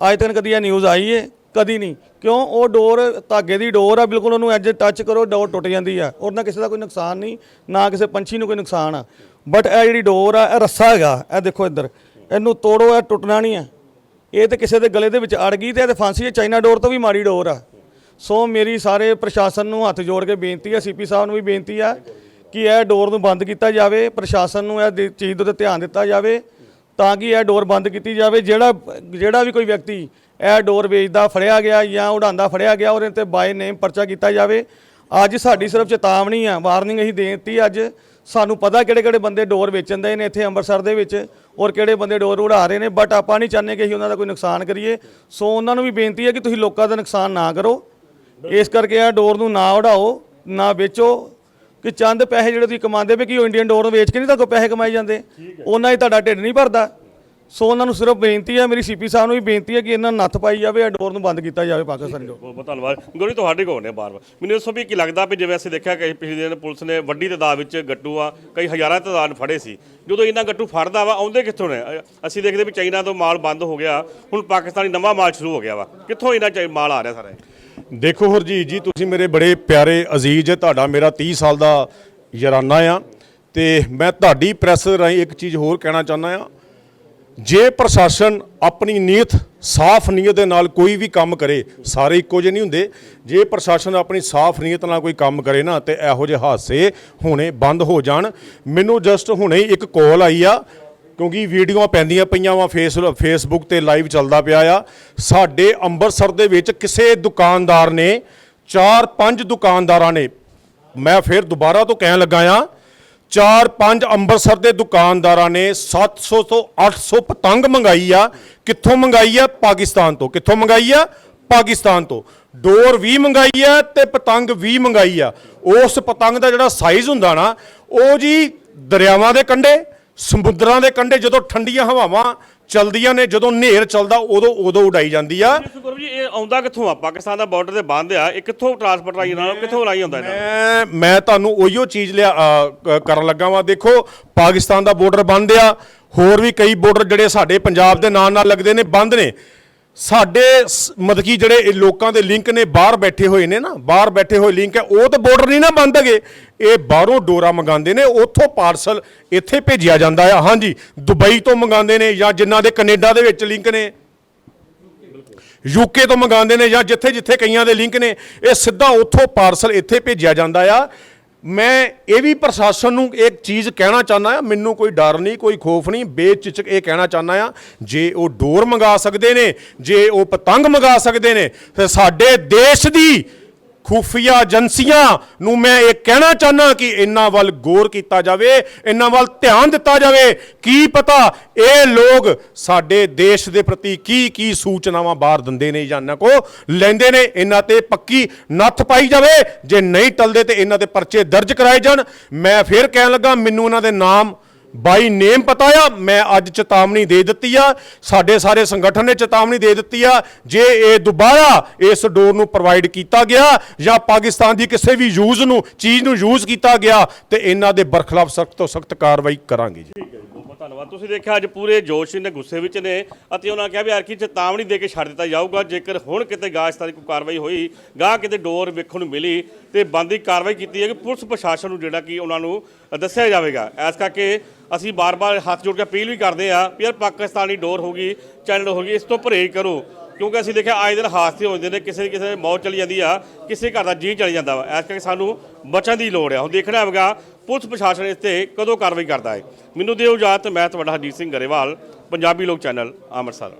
ਅੱਜ ਤੱਕ ਕਦੀ ਇਹ ਨਿਊਜ਼ ਆਈ ਏ? ਕਦੀ ਨਹੀਂ। ਕਿਉਂ? ਉਹ ਡੋਰ ਧਾਗੇ ਦੀ ਡੋਰ ਆ ਬਿਲਕੁਲ ਉਹਨੂੰ ਐਜ ਟੱਚ ਕਰੋ ਡੋਰ ਟੁੱਟ ਜਾਂਦੀ ਆ। ਉਹਦੇ ਨਾਲ ਕਿਸੇ ਦਾ ਕੋਈ ਨੁਕਸਾਨ ਨਹੀਂ ਨਾ ਕਿਸੇ ਪੰਛੀ ਨੂੰ ਕੋਈ ਨੁਕਸਾਨ ਆ। ਬਟ ਇਹ ਜਿਹੜੀ ਡੋਰ ਆ ਇਹ ਰੱਸਾ ਹੈਗਾ ਇਹ ਦੇਖੋ ਇੱਧਰ। ਇਹਨੂੰ ਤੋੜੋ ਇਹ ਟੁੱਟਣਾ ਨਹੀਂ ਆ। ਇਹ ਤੇ ਕਿਸੇ ਦੇ ਗਲੇ ਦੇ ਵਿੱਚ ਅੜ ਗਈ ਤੇ ਇਹ ਤੇ ਫਾਂਸੀ ਹੈ, ਚਾਈਨਾ ਡੋਰ ਤੋਂ ਵੀ ਮਾੜੀ ਡੋਰ ਆ। ਸੋ ਮੇਰੀ ਸਾਰੇ ਪ੍ਰਸ਼ਾਸਨ ਨੂੰ ਹੱਥ ਜੋੜ ਕੇ ਬੇਨਤੀ ਹੈ, ਸੀਪੀ ਸਾਹਿਬ ਨੂੰ ਵੀ ਬੇਨਤੀ ਆ ਕਿ ਇਹ ਡੋਰ ਨੂੰ ਬੰਦ ਕੀਤਾ ਜਾਵੇ, ਪ੍ਰਸ਼ਾਸਨ ਨੂੰ ਇਹ ਦੇ- ਚੀਜ਼ ਦੇ ਉੱਤੇ ਧਿਆਨ ਦਿੱਤਾ ਜਾਵੇ ਤਾਂ ਕਿ ਇਹ ਡੋਰ ਬੰਦ ਕੀਤੀ ਜਾਵੇ। ਜਿਹੜਾ ਜਿਹੜਾ ਵੀ ਕੋਈ ਵਿਅਕਤੀ ਇਹ ਡੋਰ ਵੇਚਦਾ, ਫੜਿਆ ਗਿਆ ਜਾਂ ਉਡਾਉਂਦਾ, ਫੜਿਆ ਗਿਆ, ਉਹਦੇ ਤੇ ਬਾਏ ਨੇਮ ਪਰਚਾ ਕੀਤਾ ਜਾਵੇ। ਅੱਜ ਸਾਡੀ ਸਿਰਫ ਚੇਤਾਵਨੀ ਆ, ਵਾਰਨਿੰਗ ਅਸੀਂ ਦੇਤੀ ਅੱਜ। ਸਾਨੂੰ ਪਤਾ ਕਿਹੜੇ ਕਿਹੜੇ ਬੰਦੇ ਡੋਰ ਵੇਚਣ ਦੇ ਨੇ ਇੱਥੇ ਅੰਮ੍ਰਿਤਸਰ ਦੇ ਵਿੱਚ ਔਰ ਕਿਹੜੇ ਬੰਦੇ ਡੋਰ ਉਡਾ ਰਹੇ ਨੇ ਬਟ ਆਪਾਂ ਨਹੀਂ ਚਾਹੁੰਦੇ ਕਿ ਅਸੀਂ ਉਹਨਾਂ ਦਾ ਕੋਈ ਨੁਕਸਾਨ ਕਰੀਏ। ਸੋ ਉਹਨਾਂ ਨੂੰ ਵੀ ਬੇਨਤੀ ਹੈ ਕਿ ਤੁਸੀਂ ਲੋਕਾਂ ਦਾ ਨੁਕਸਾਨ ਨਾ ਕਰੋ। ਇਸ ਕਰਕੇ ਆ ਡੋਰ ਨੂੰ ਨਾ ਉਡਾਓ ਨਾ ਵੇਚੋ। ਕਿ ਚੰਦ ਪੈਸੇ ਜਿਹੜੇ ਤੁਸੀਂ ਕਮਾਉਂਦੇ ਪਏ ਕਿ ਉਹ ਇੰਡੀਅਨ ਡੋਰ ਨੂੰ ਵੇਚ ਕੇ ਨਹੀਂ ਤੁਹਾਡੇ ਕੋਲ ਪੈਸੇ ਕਮਾਈ ਜਾਂਦੇ? ਉਹਨਾਂ ਹੀ ਤੁਹਾਡਾ ਢਿੱਡ ਨਹੀਂ ਭਰਦਾ। ਸੋ ਉਹਨਾਂ ਨੂੰ ਸਿਰਫ ਬੇਨਤੀ ਹੈ ਮੇਰੀ ਸੀਪੀ ਸਾਹਿਬ ਨੂੰ ਵੀ ਬੇਨਤੀ ਹੈ ਕਿ ਇਹਨਾਂ ਨੂੰ ਨੱਥ ਪਾਈ ਜਾਵੇ ਇਹ ਡੋਰ ਨੂੰ ਬੰਦ ਕੀਤਾ ਜਾਵੇ ਪਾਕਿਸਤਾਨੀ ਡੋਰ ਬਹੁਤ ਬਹੁਤ ਧੰਨਵਾਦ। ਗੋਰੀ ਤੁਹਾਡੇ ਕੋਲ ਨੇ ਬਾਰ-ਬਾਰ। ਮੈਨੂੰ ਦੱਸੋ ਵੀ ਕੀ ਲੱਗਦਾ ਵੀ ਜਿਵੇਂ ਅਸੀਂ ਦੇਖਿਆ ਕਿ ਪਿਛਲੇ ਦਿਨ ਪੁਲਿਸ ਨੇ ਵੱਡੀ ਤਾਦਾਦ ਵਿੱਚ ਗੱਟੂ ਆ ਕਈ ਹਜ਼ਾਰਾਂ ਤਾਦਾਦ ਫੜੇ ਸੀ। ਜਦੋਂ ਇਹਨਾਂ ਗੱਟੂ ਫੜਦਾ ਵਾ ਆਉਂਦੇ ਕਿੱਥੋਂ ਨੇ? ਅਸੀਂ ਦੇਖਦੇ ਵੀ ਚਾਈਨਾ ਤੋਂ ਮਾਲ ਬੰਦ ਹੋ ਗਿਆ ਹੁਣ ਪਾਕਿਸਤਾਨੀ ਨਵਾਂ ਮਾਲ ਸ਼ੁਰੂ ਹੋ ਗਿਆ ਵਾ। ਕਿੱਥੋਂ ਇਹਨਾਂ ਚ ਮਾਲ ਆ ਰਿਹਾ ਸਾਰਾ? ਦੇਖੋ ਹਰਜੀਤ ਜੀ ਤੁਸੀਂ ਮੇਰੇ ਬੜੇ ਪਿਆਰੇ ਅਜ਼ੀਜ਼ ਤੁਹਾਡਾ ਮੇਰਾ 30 ਸਾਲ ਦਾ ਯਾਰਾਨਾ ਆ। ਤੇ ਮੈਂ ਤੁਹਾਡੀ ਪ੍ਰੈਸ ਰਾਹੀਂ ਇੱਕ ਚੀਜ਼ ਹੋਰ ਕਹਿਣਾ ਚਾਹੁੰਦਾ ਆ। ਜੇ ਪ੍ਰਸ਼ਾਸਨ ਆਪਣੀ ਨੀਅਤ, ਸਾਫ਼ ਨੀਅਤ ਦੇ ਨਾਲ ਕੋਈ ਵੀ ਕੰਮ ਕਰੇ, ਸਾਰੇ ਇੱਕੋ ਜਿਹੇ ਨਹੀਂ ਹੁੰਦੇ। ਜੇ ਪ੍ਰਸ਼ਾਸਨ ਆਪਣੀ ਸਾਫ਼ ਨੀਅਤ ਨਾਲ ਕੋਈ ਕੰਮ ਕਰੇ ਨਾ, ਤੇ ਇਹੋ ਜਿਹੇ ਹਾਦਸੇ ਹੋਣੇ ਬੰਦ ਹੋ ਜਾਣ। ਮੈਨੂੰ ਜਸਟ ਹੁਣੇ ਹੀ ਇੱਕ ਕਾਲ ਆਈ ਆ, ਕਿਉਂਕਿ ਵੀਡੀਓਆਂ ਪੈਂਦੀਆਂ ਪਈਆਂ ਵਾ ਫੇਸ ਫੇਸਬੁੱਕ ਤੇ ਲਾਈਵ ਚੱਲਦਾ ਪਿਆ ਆ। ਸਾਡੇ ਅੰਮ੍ਰਿਤਸਰ ਦੇ ਵਿੱਚ ਕਿਸੇ ਦੁਕਾਨਦਾਰ ਨੇ, ਚਾਰ ਪੰਜ ਦੁਕਾਨਦਾਰਾਂ ਨੇ, ਮੈਂ ਫਿਰ ਦੁਬਾਰਾ ਤੋਂ ਕਹਿਣ ਲੱਗਾ ਆ ਚਾਰ ਪੰਜ ਅੰਮ੍ਰਿਤਸਰ ਦੇ ਦੁਕਾਨਦਾਰਾਂ ਨੇ 700 ਤੋਂ 800 ਪਤੰਗ ਮੰਗਾਈ ਆ। ਕਿੱਥੋਂ ਮੰਗਾਈ ਆ? ਪਾਕਿਸਤਾਨ ਤੋਂ। ਕਿੱਥੋਂ ਮੰਗਾਈ ਆ? ਪਾਕਿਸਤਾਨ ਤੋਂ। ਡੋਰ ਵੀ ਮੰਗਾਈ ਆ ਤੇ ਪਤੰਗ ਵੀ ਮੰਗਾਈ ਆ। ਉਸ ਪਤੰਗ ਦਾ ਜਿਹੜਾ ਸਾਈਜ਼ ਹੁੰਦਾ ਨਾ, ਉਹ ਜੀ ਦਰਿਆਵਾਂ ਦੇ ਕੰਢੇ, ਸਮੁੰਦਰਾਂ ਦੇ ਕੰਢੇ, ਜਦੋਂ ਠੰਡੀਆਂ ਹਵਾਵਾਂ ਚਲਦੀਆਂ ਨੇ ਜਦੋਂ ਹਨੇਰ ਚੱਲਦਾ ਉਦੋਂ ਉਦੋਂ ਉਡਾਈ ਜਾਂਦੀ ਆ। ਗੁਰੂ ਜੀ ਇਹ ਆਉਂਦਾ ਕਿੱਥੋਂ? ਆ ਪਾਕਿਸਤਾਨ ਦਾ ਬਾਰਡਰ ਤੇ ਬੰਦ ਆ ਇਹ ਕਿੱਥੋਂ ਟਰਾਂਸਪੋਰਟ ਆਈ ਇਹਨਾਂ ਨੂੰ ਕਿੱਥੋਂ ਲਾਈ ਹੁੰਦਾ ਇਹਨਾਂ? ਮੈਂ ਮੈਂ ਤੁਹਾਨੂੰ ਉਹੀਓ ਚੀਜ਼ ਲਿਆ ਅ, ਕ- ਕਰਨ ਲੱਗਾ ਵਾਂ। ਦੇਖੋ ਪਾਕਿਸਤਾਨ ਦਾ ਬਾਰਡਰ ਬੰਦ ਆ ਹੋਰ ਵੀ ਕਈ ਬਾਰਡਰ ਜਿਹੜੇ ਸਾਡੇ ਪੰਜਾਬ ਦੇ ਨਾਲ ਨਾਲ ਲੱਗਦੇ ਨੇ ਬੰਦ ਨੇ। ਸਾਡੇ ਸ- ਮਤਲਬ ਕਿ ਜਿਹੜੇ ਇਹ ਲੋਕਾਂ ਦੇ ਲਿੰਕ ਨੇ, ਬਾਹਰ ਬੈਠੇ ਹੋਏ ਨੇ ਨਾ, ਬਾਹਰ ਬੈਠੇ ਹੋਏ ਲਿੰਕ ਹੈ, ਉਹ ਤਾਂ ਬਾਰਡਰ ਨਹੀਂ ਨਾ ਬੰਦ ਹੈਗੇ। ਇਹ ਬਾਹਰੋਂ ਡੋਰਾ ਮੰਗਾਉਂਦੇ ਨੇ, ਉੱਥੋਂ ਪਾਰਸਲ ਇੱਥੇ ਭੇਜਿਆ ਜਾਂਦਾ ਆ। ਹਾਂਜੀ, ਦੁਬਈ ਤੋਂ ਮੰਗਾਉਂਦੇ ਨੇ ਜਾਂ ਜਿਨ੍ਹਾਂ ਦੇ ਕੈਨੇਡਾ ਦੇ ਵਿੱਚ ਲਿੰਕ ਨੇ। ਯੂਕੇ ਤੋਂ ਮੰਗਾਉਂਦੇ ਨੇ ਜਾਂ ਜਿੱਥੇ ਜਿੱਥੇ ਕਈਆਂ ਦੇ ਲਿੰਕ ਨੇ, ਇਹ ਸਿੱਧਾ ਉੱਥੋਂ ਪਾਰਸਲ ਇੱਥੇ ਭੇਜਿਆ ਜਾਂਦਾ ਆ। ਮੈਂ ਇਹ ਵੀ ਪ੍ਰਸ਼ਾਸਨ ਨੂੰ ਇੱਕ ਚੀਜ਼ ਕਹਿਣਾ ਚਾਹੁੰਦਾ ਆ ਮੈਨੂੰ ਕੋਈ ਡਰ ਨਹੀਂ, ਕੋਈ ਖੋਫ ਨਹੀਂ ਬੇਚਿਚਕ ਇਹ ਕਹਿਣਾ ਚਾਹੁੰਦਾ ਆ ਜੇ ਉਹ ਡੋਰ ਮੰਗਾ ਸਕਦੇ ਨੇ, ਜੇ ਉਹ ਪਤੰਗ ਮੰਗਾ ਸਕਦੇ ਨੇ ਫਿਰ ਸਾਡੇ ਦੇਸ਼ ਦੀ ਖੂਫੀਆ ਏਜੰਸੀਆਂ ਨੂੰ ਮੈਂ ਇਹ ਕਹਿਣਾ ਚਾਹੁੰਦਾ ਕਿ ਇਹਨਾਂ ਵੱਲ ਗੌਰ ਕੀਤਾ ਜਾਵੇ, ਇਹਨਾਂ ਵੱਲ ਧਿਆਨ ਦਿੱਤਾ ਜਾਵੇ। ਕੀ ਪਤਾ ਇਹ ਲੋਕ ਸਾਡੇ ਦੇਸ਼ ਦੇ ਪ੍ਰਤੀ ਕੀ ਕੀ ਸੂਚਨਾਵਾਂ ਬਾਹਰ ਦਿੰਦੇ ਨੇ ਜਾਂ ਇਹਨਾਂ ਕੋ ਲੈਂਦੇ ਨੇ, ਇਹਨਾਂ ਤੇ ਪੱਕੀ ਨੱਥ ਪਾਈ ਜਾਵੇ। ਜੇ ਨਹੀਂ ਟਲਦੇ ਤੇ ਇਹਨਾਂ ਤੇ ਪਰਚੇ ਦਰਜ ਕਰਾਏ ਜਾਣ। ਮੈਂ ਫੇਰ ਕਹਿਣ ਲੱਗਾ, ਮੈਨੂੰ ਇਹਨਾਂ ਦੇ ਨਾਮ ਬਾਈ ਨੇਮ ਪਤਾ ਆ, ਮੈਂ ਅੱਜ ਚੇਤਾਵਨੀ ਦੇ ਦਿੱਤੀ ਆ, ਸਾਡੇ ਸਾਰੇ ਸੰਗਠਨ ਨੇ ਚੇਤਾਵਨੀ ਦੇ ਦਿੱਤੀ ਆ, ਜੇ ਇਹ ਦੁਬਾਰਾ ਇਸ ਡੋਰ ਨੂੰ ਪ੍ਰੋਵਾਈਡ ਕੀਤਾ ਗਿਆ ਜਾਂ ਪਾਕਿਸਤਾਨ ਦੀ ਕਿਸੇ ਵੀ ਯੂਜ਼ ਨੂੰ, ਚੀਜ਼ ਨੂੰ ਯੂਜ਼ ਕੀਤਾ ਗਿਆ, ਤੇ ਇਹਨਾਂ ਦੇ ਬਰਖਲਾਫ ਸਖਤ ਤੋਂ ਸਖਤ ਕਾਰਵਾਈ ਕਰਾਂਗੇ ਜੀ। ਧੰਨਵਾਦ। ਤੁਸੀਂ ਦੇਖਿਆ ਅੱਜ ਪੂਰੇ ਜੋਸ਼ ਨੇ ਗੁੱਸੇ ਵਿੱਚ ਨੇ ਅਤੇ ਉਹਨਾਂ ਕਿਹਾ ਵੀ ਯਾਰ ਕੀ ਚੇਤਾਵਨੀ ਦੇ ਕੇ ਛੱਡ ਦਿੱਤਾ ਜਾਊਗਾ। ਜੇਕਰ ਹੁਣ ਕਿਤੇ ਗਾਹ ਇਸ ਕੋਈ ਕਾਰਵਾਈ ਹੋਈ, ਗਾਹ ਕਿਤੇ ਡੋਰ ਵੇਖਣ ਨੂੰ ਮਿਲੀ ਤੇ ਬੰਦੀ ਕਾਰਵਾਈ ਕੀਤੀ ਹੈ ਕਿ ਪੁਲਿਸ ਪ੍ਰਸ਼ਾਸਨ ਨੂੰ ਜਿਹੜਾ ਕਿ ਉਹਨਾਂ ਨੂੰ ਦੱਸਿਆ ਜਾਵੇਗਾ। ਇਸ ਕਰਕੇ ਅਸੀਂ ਬਾਰ-ਬਾਰ ਹੱਥ ਜੋੜ ਕੇ ਅਪੀਲ ਵੀ ਕਰਦੇ ਹਾਂ ਵੀ ਯਾਰ ਪਾਕਿਸਤਾਨੀ ਡੋਰ ਹੋਗੀ ਚੈਨਲ ਹੋਗੀ ਇਸ ਤੋਂ ਪਰਹੇਜ਼ ਕਰੋ। ਕਿਉਂਕਿ ਅਸੀਂ ਦੇਖਿਆ ਆਏ ਦਿਨ ਹਾਦਸੇ ਹੋ ਜਾਂਦੇ ਨੇ, ਕਿਸੇ ਕਿਸੇ ਦੀ ਮੌਤ ਚਲੀ ਜਾਂਦੀ ਆ, ਕਿਸੇ ਘਰ ਦਾ ਜੀ ਚਲੀ ਜਾਂਦਾ ਵਾ। ਇਸ ਕਰਕੇ ਸਾਨੂੰ ਬਚਣ ਦੀ ਲੋੜ ਆ। ਹੁਣ ਦੇਖਣਾ ਹੋਵੇਗਾ, ਪੁਲਿਸ ਪ੍ਰਸ਼ਾਸਨ ਇਸ ਤੇ ਕਦੋਂ ਕਾਰਵਾਈ ਕਰਦਾ ਹੈ। ਮੈਨੂੰ ਦਿਓ ਇਜਾਜ਼ਤ ਮੈਂ ਤੁਹਾਡਾ ਹਰਜੀਤ ਸਿੰਘ ਗਰੇਵਾਲ ਪੰਜਾਬੀ ਲੋਕ ਚੈਨਲ ਅੰਮ੍ਰਿਤਸਰ।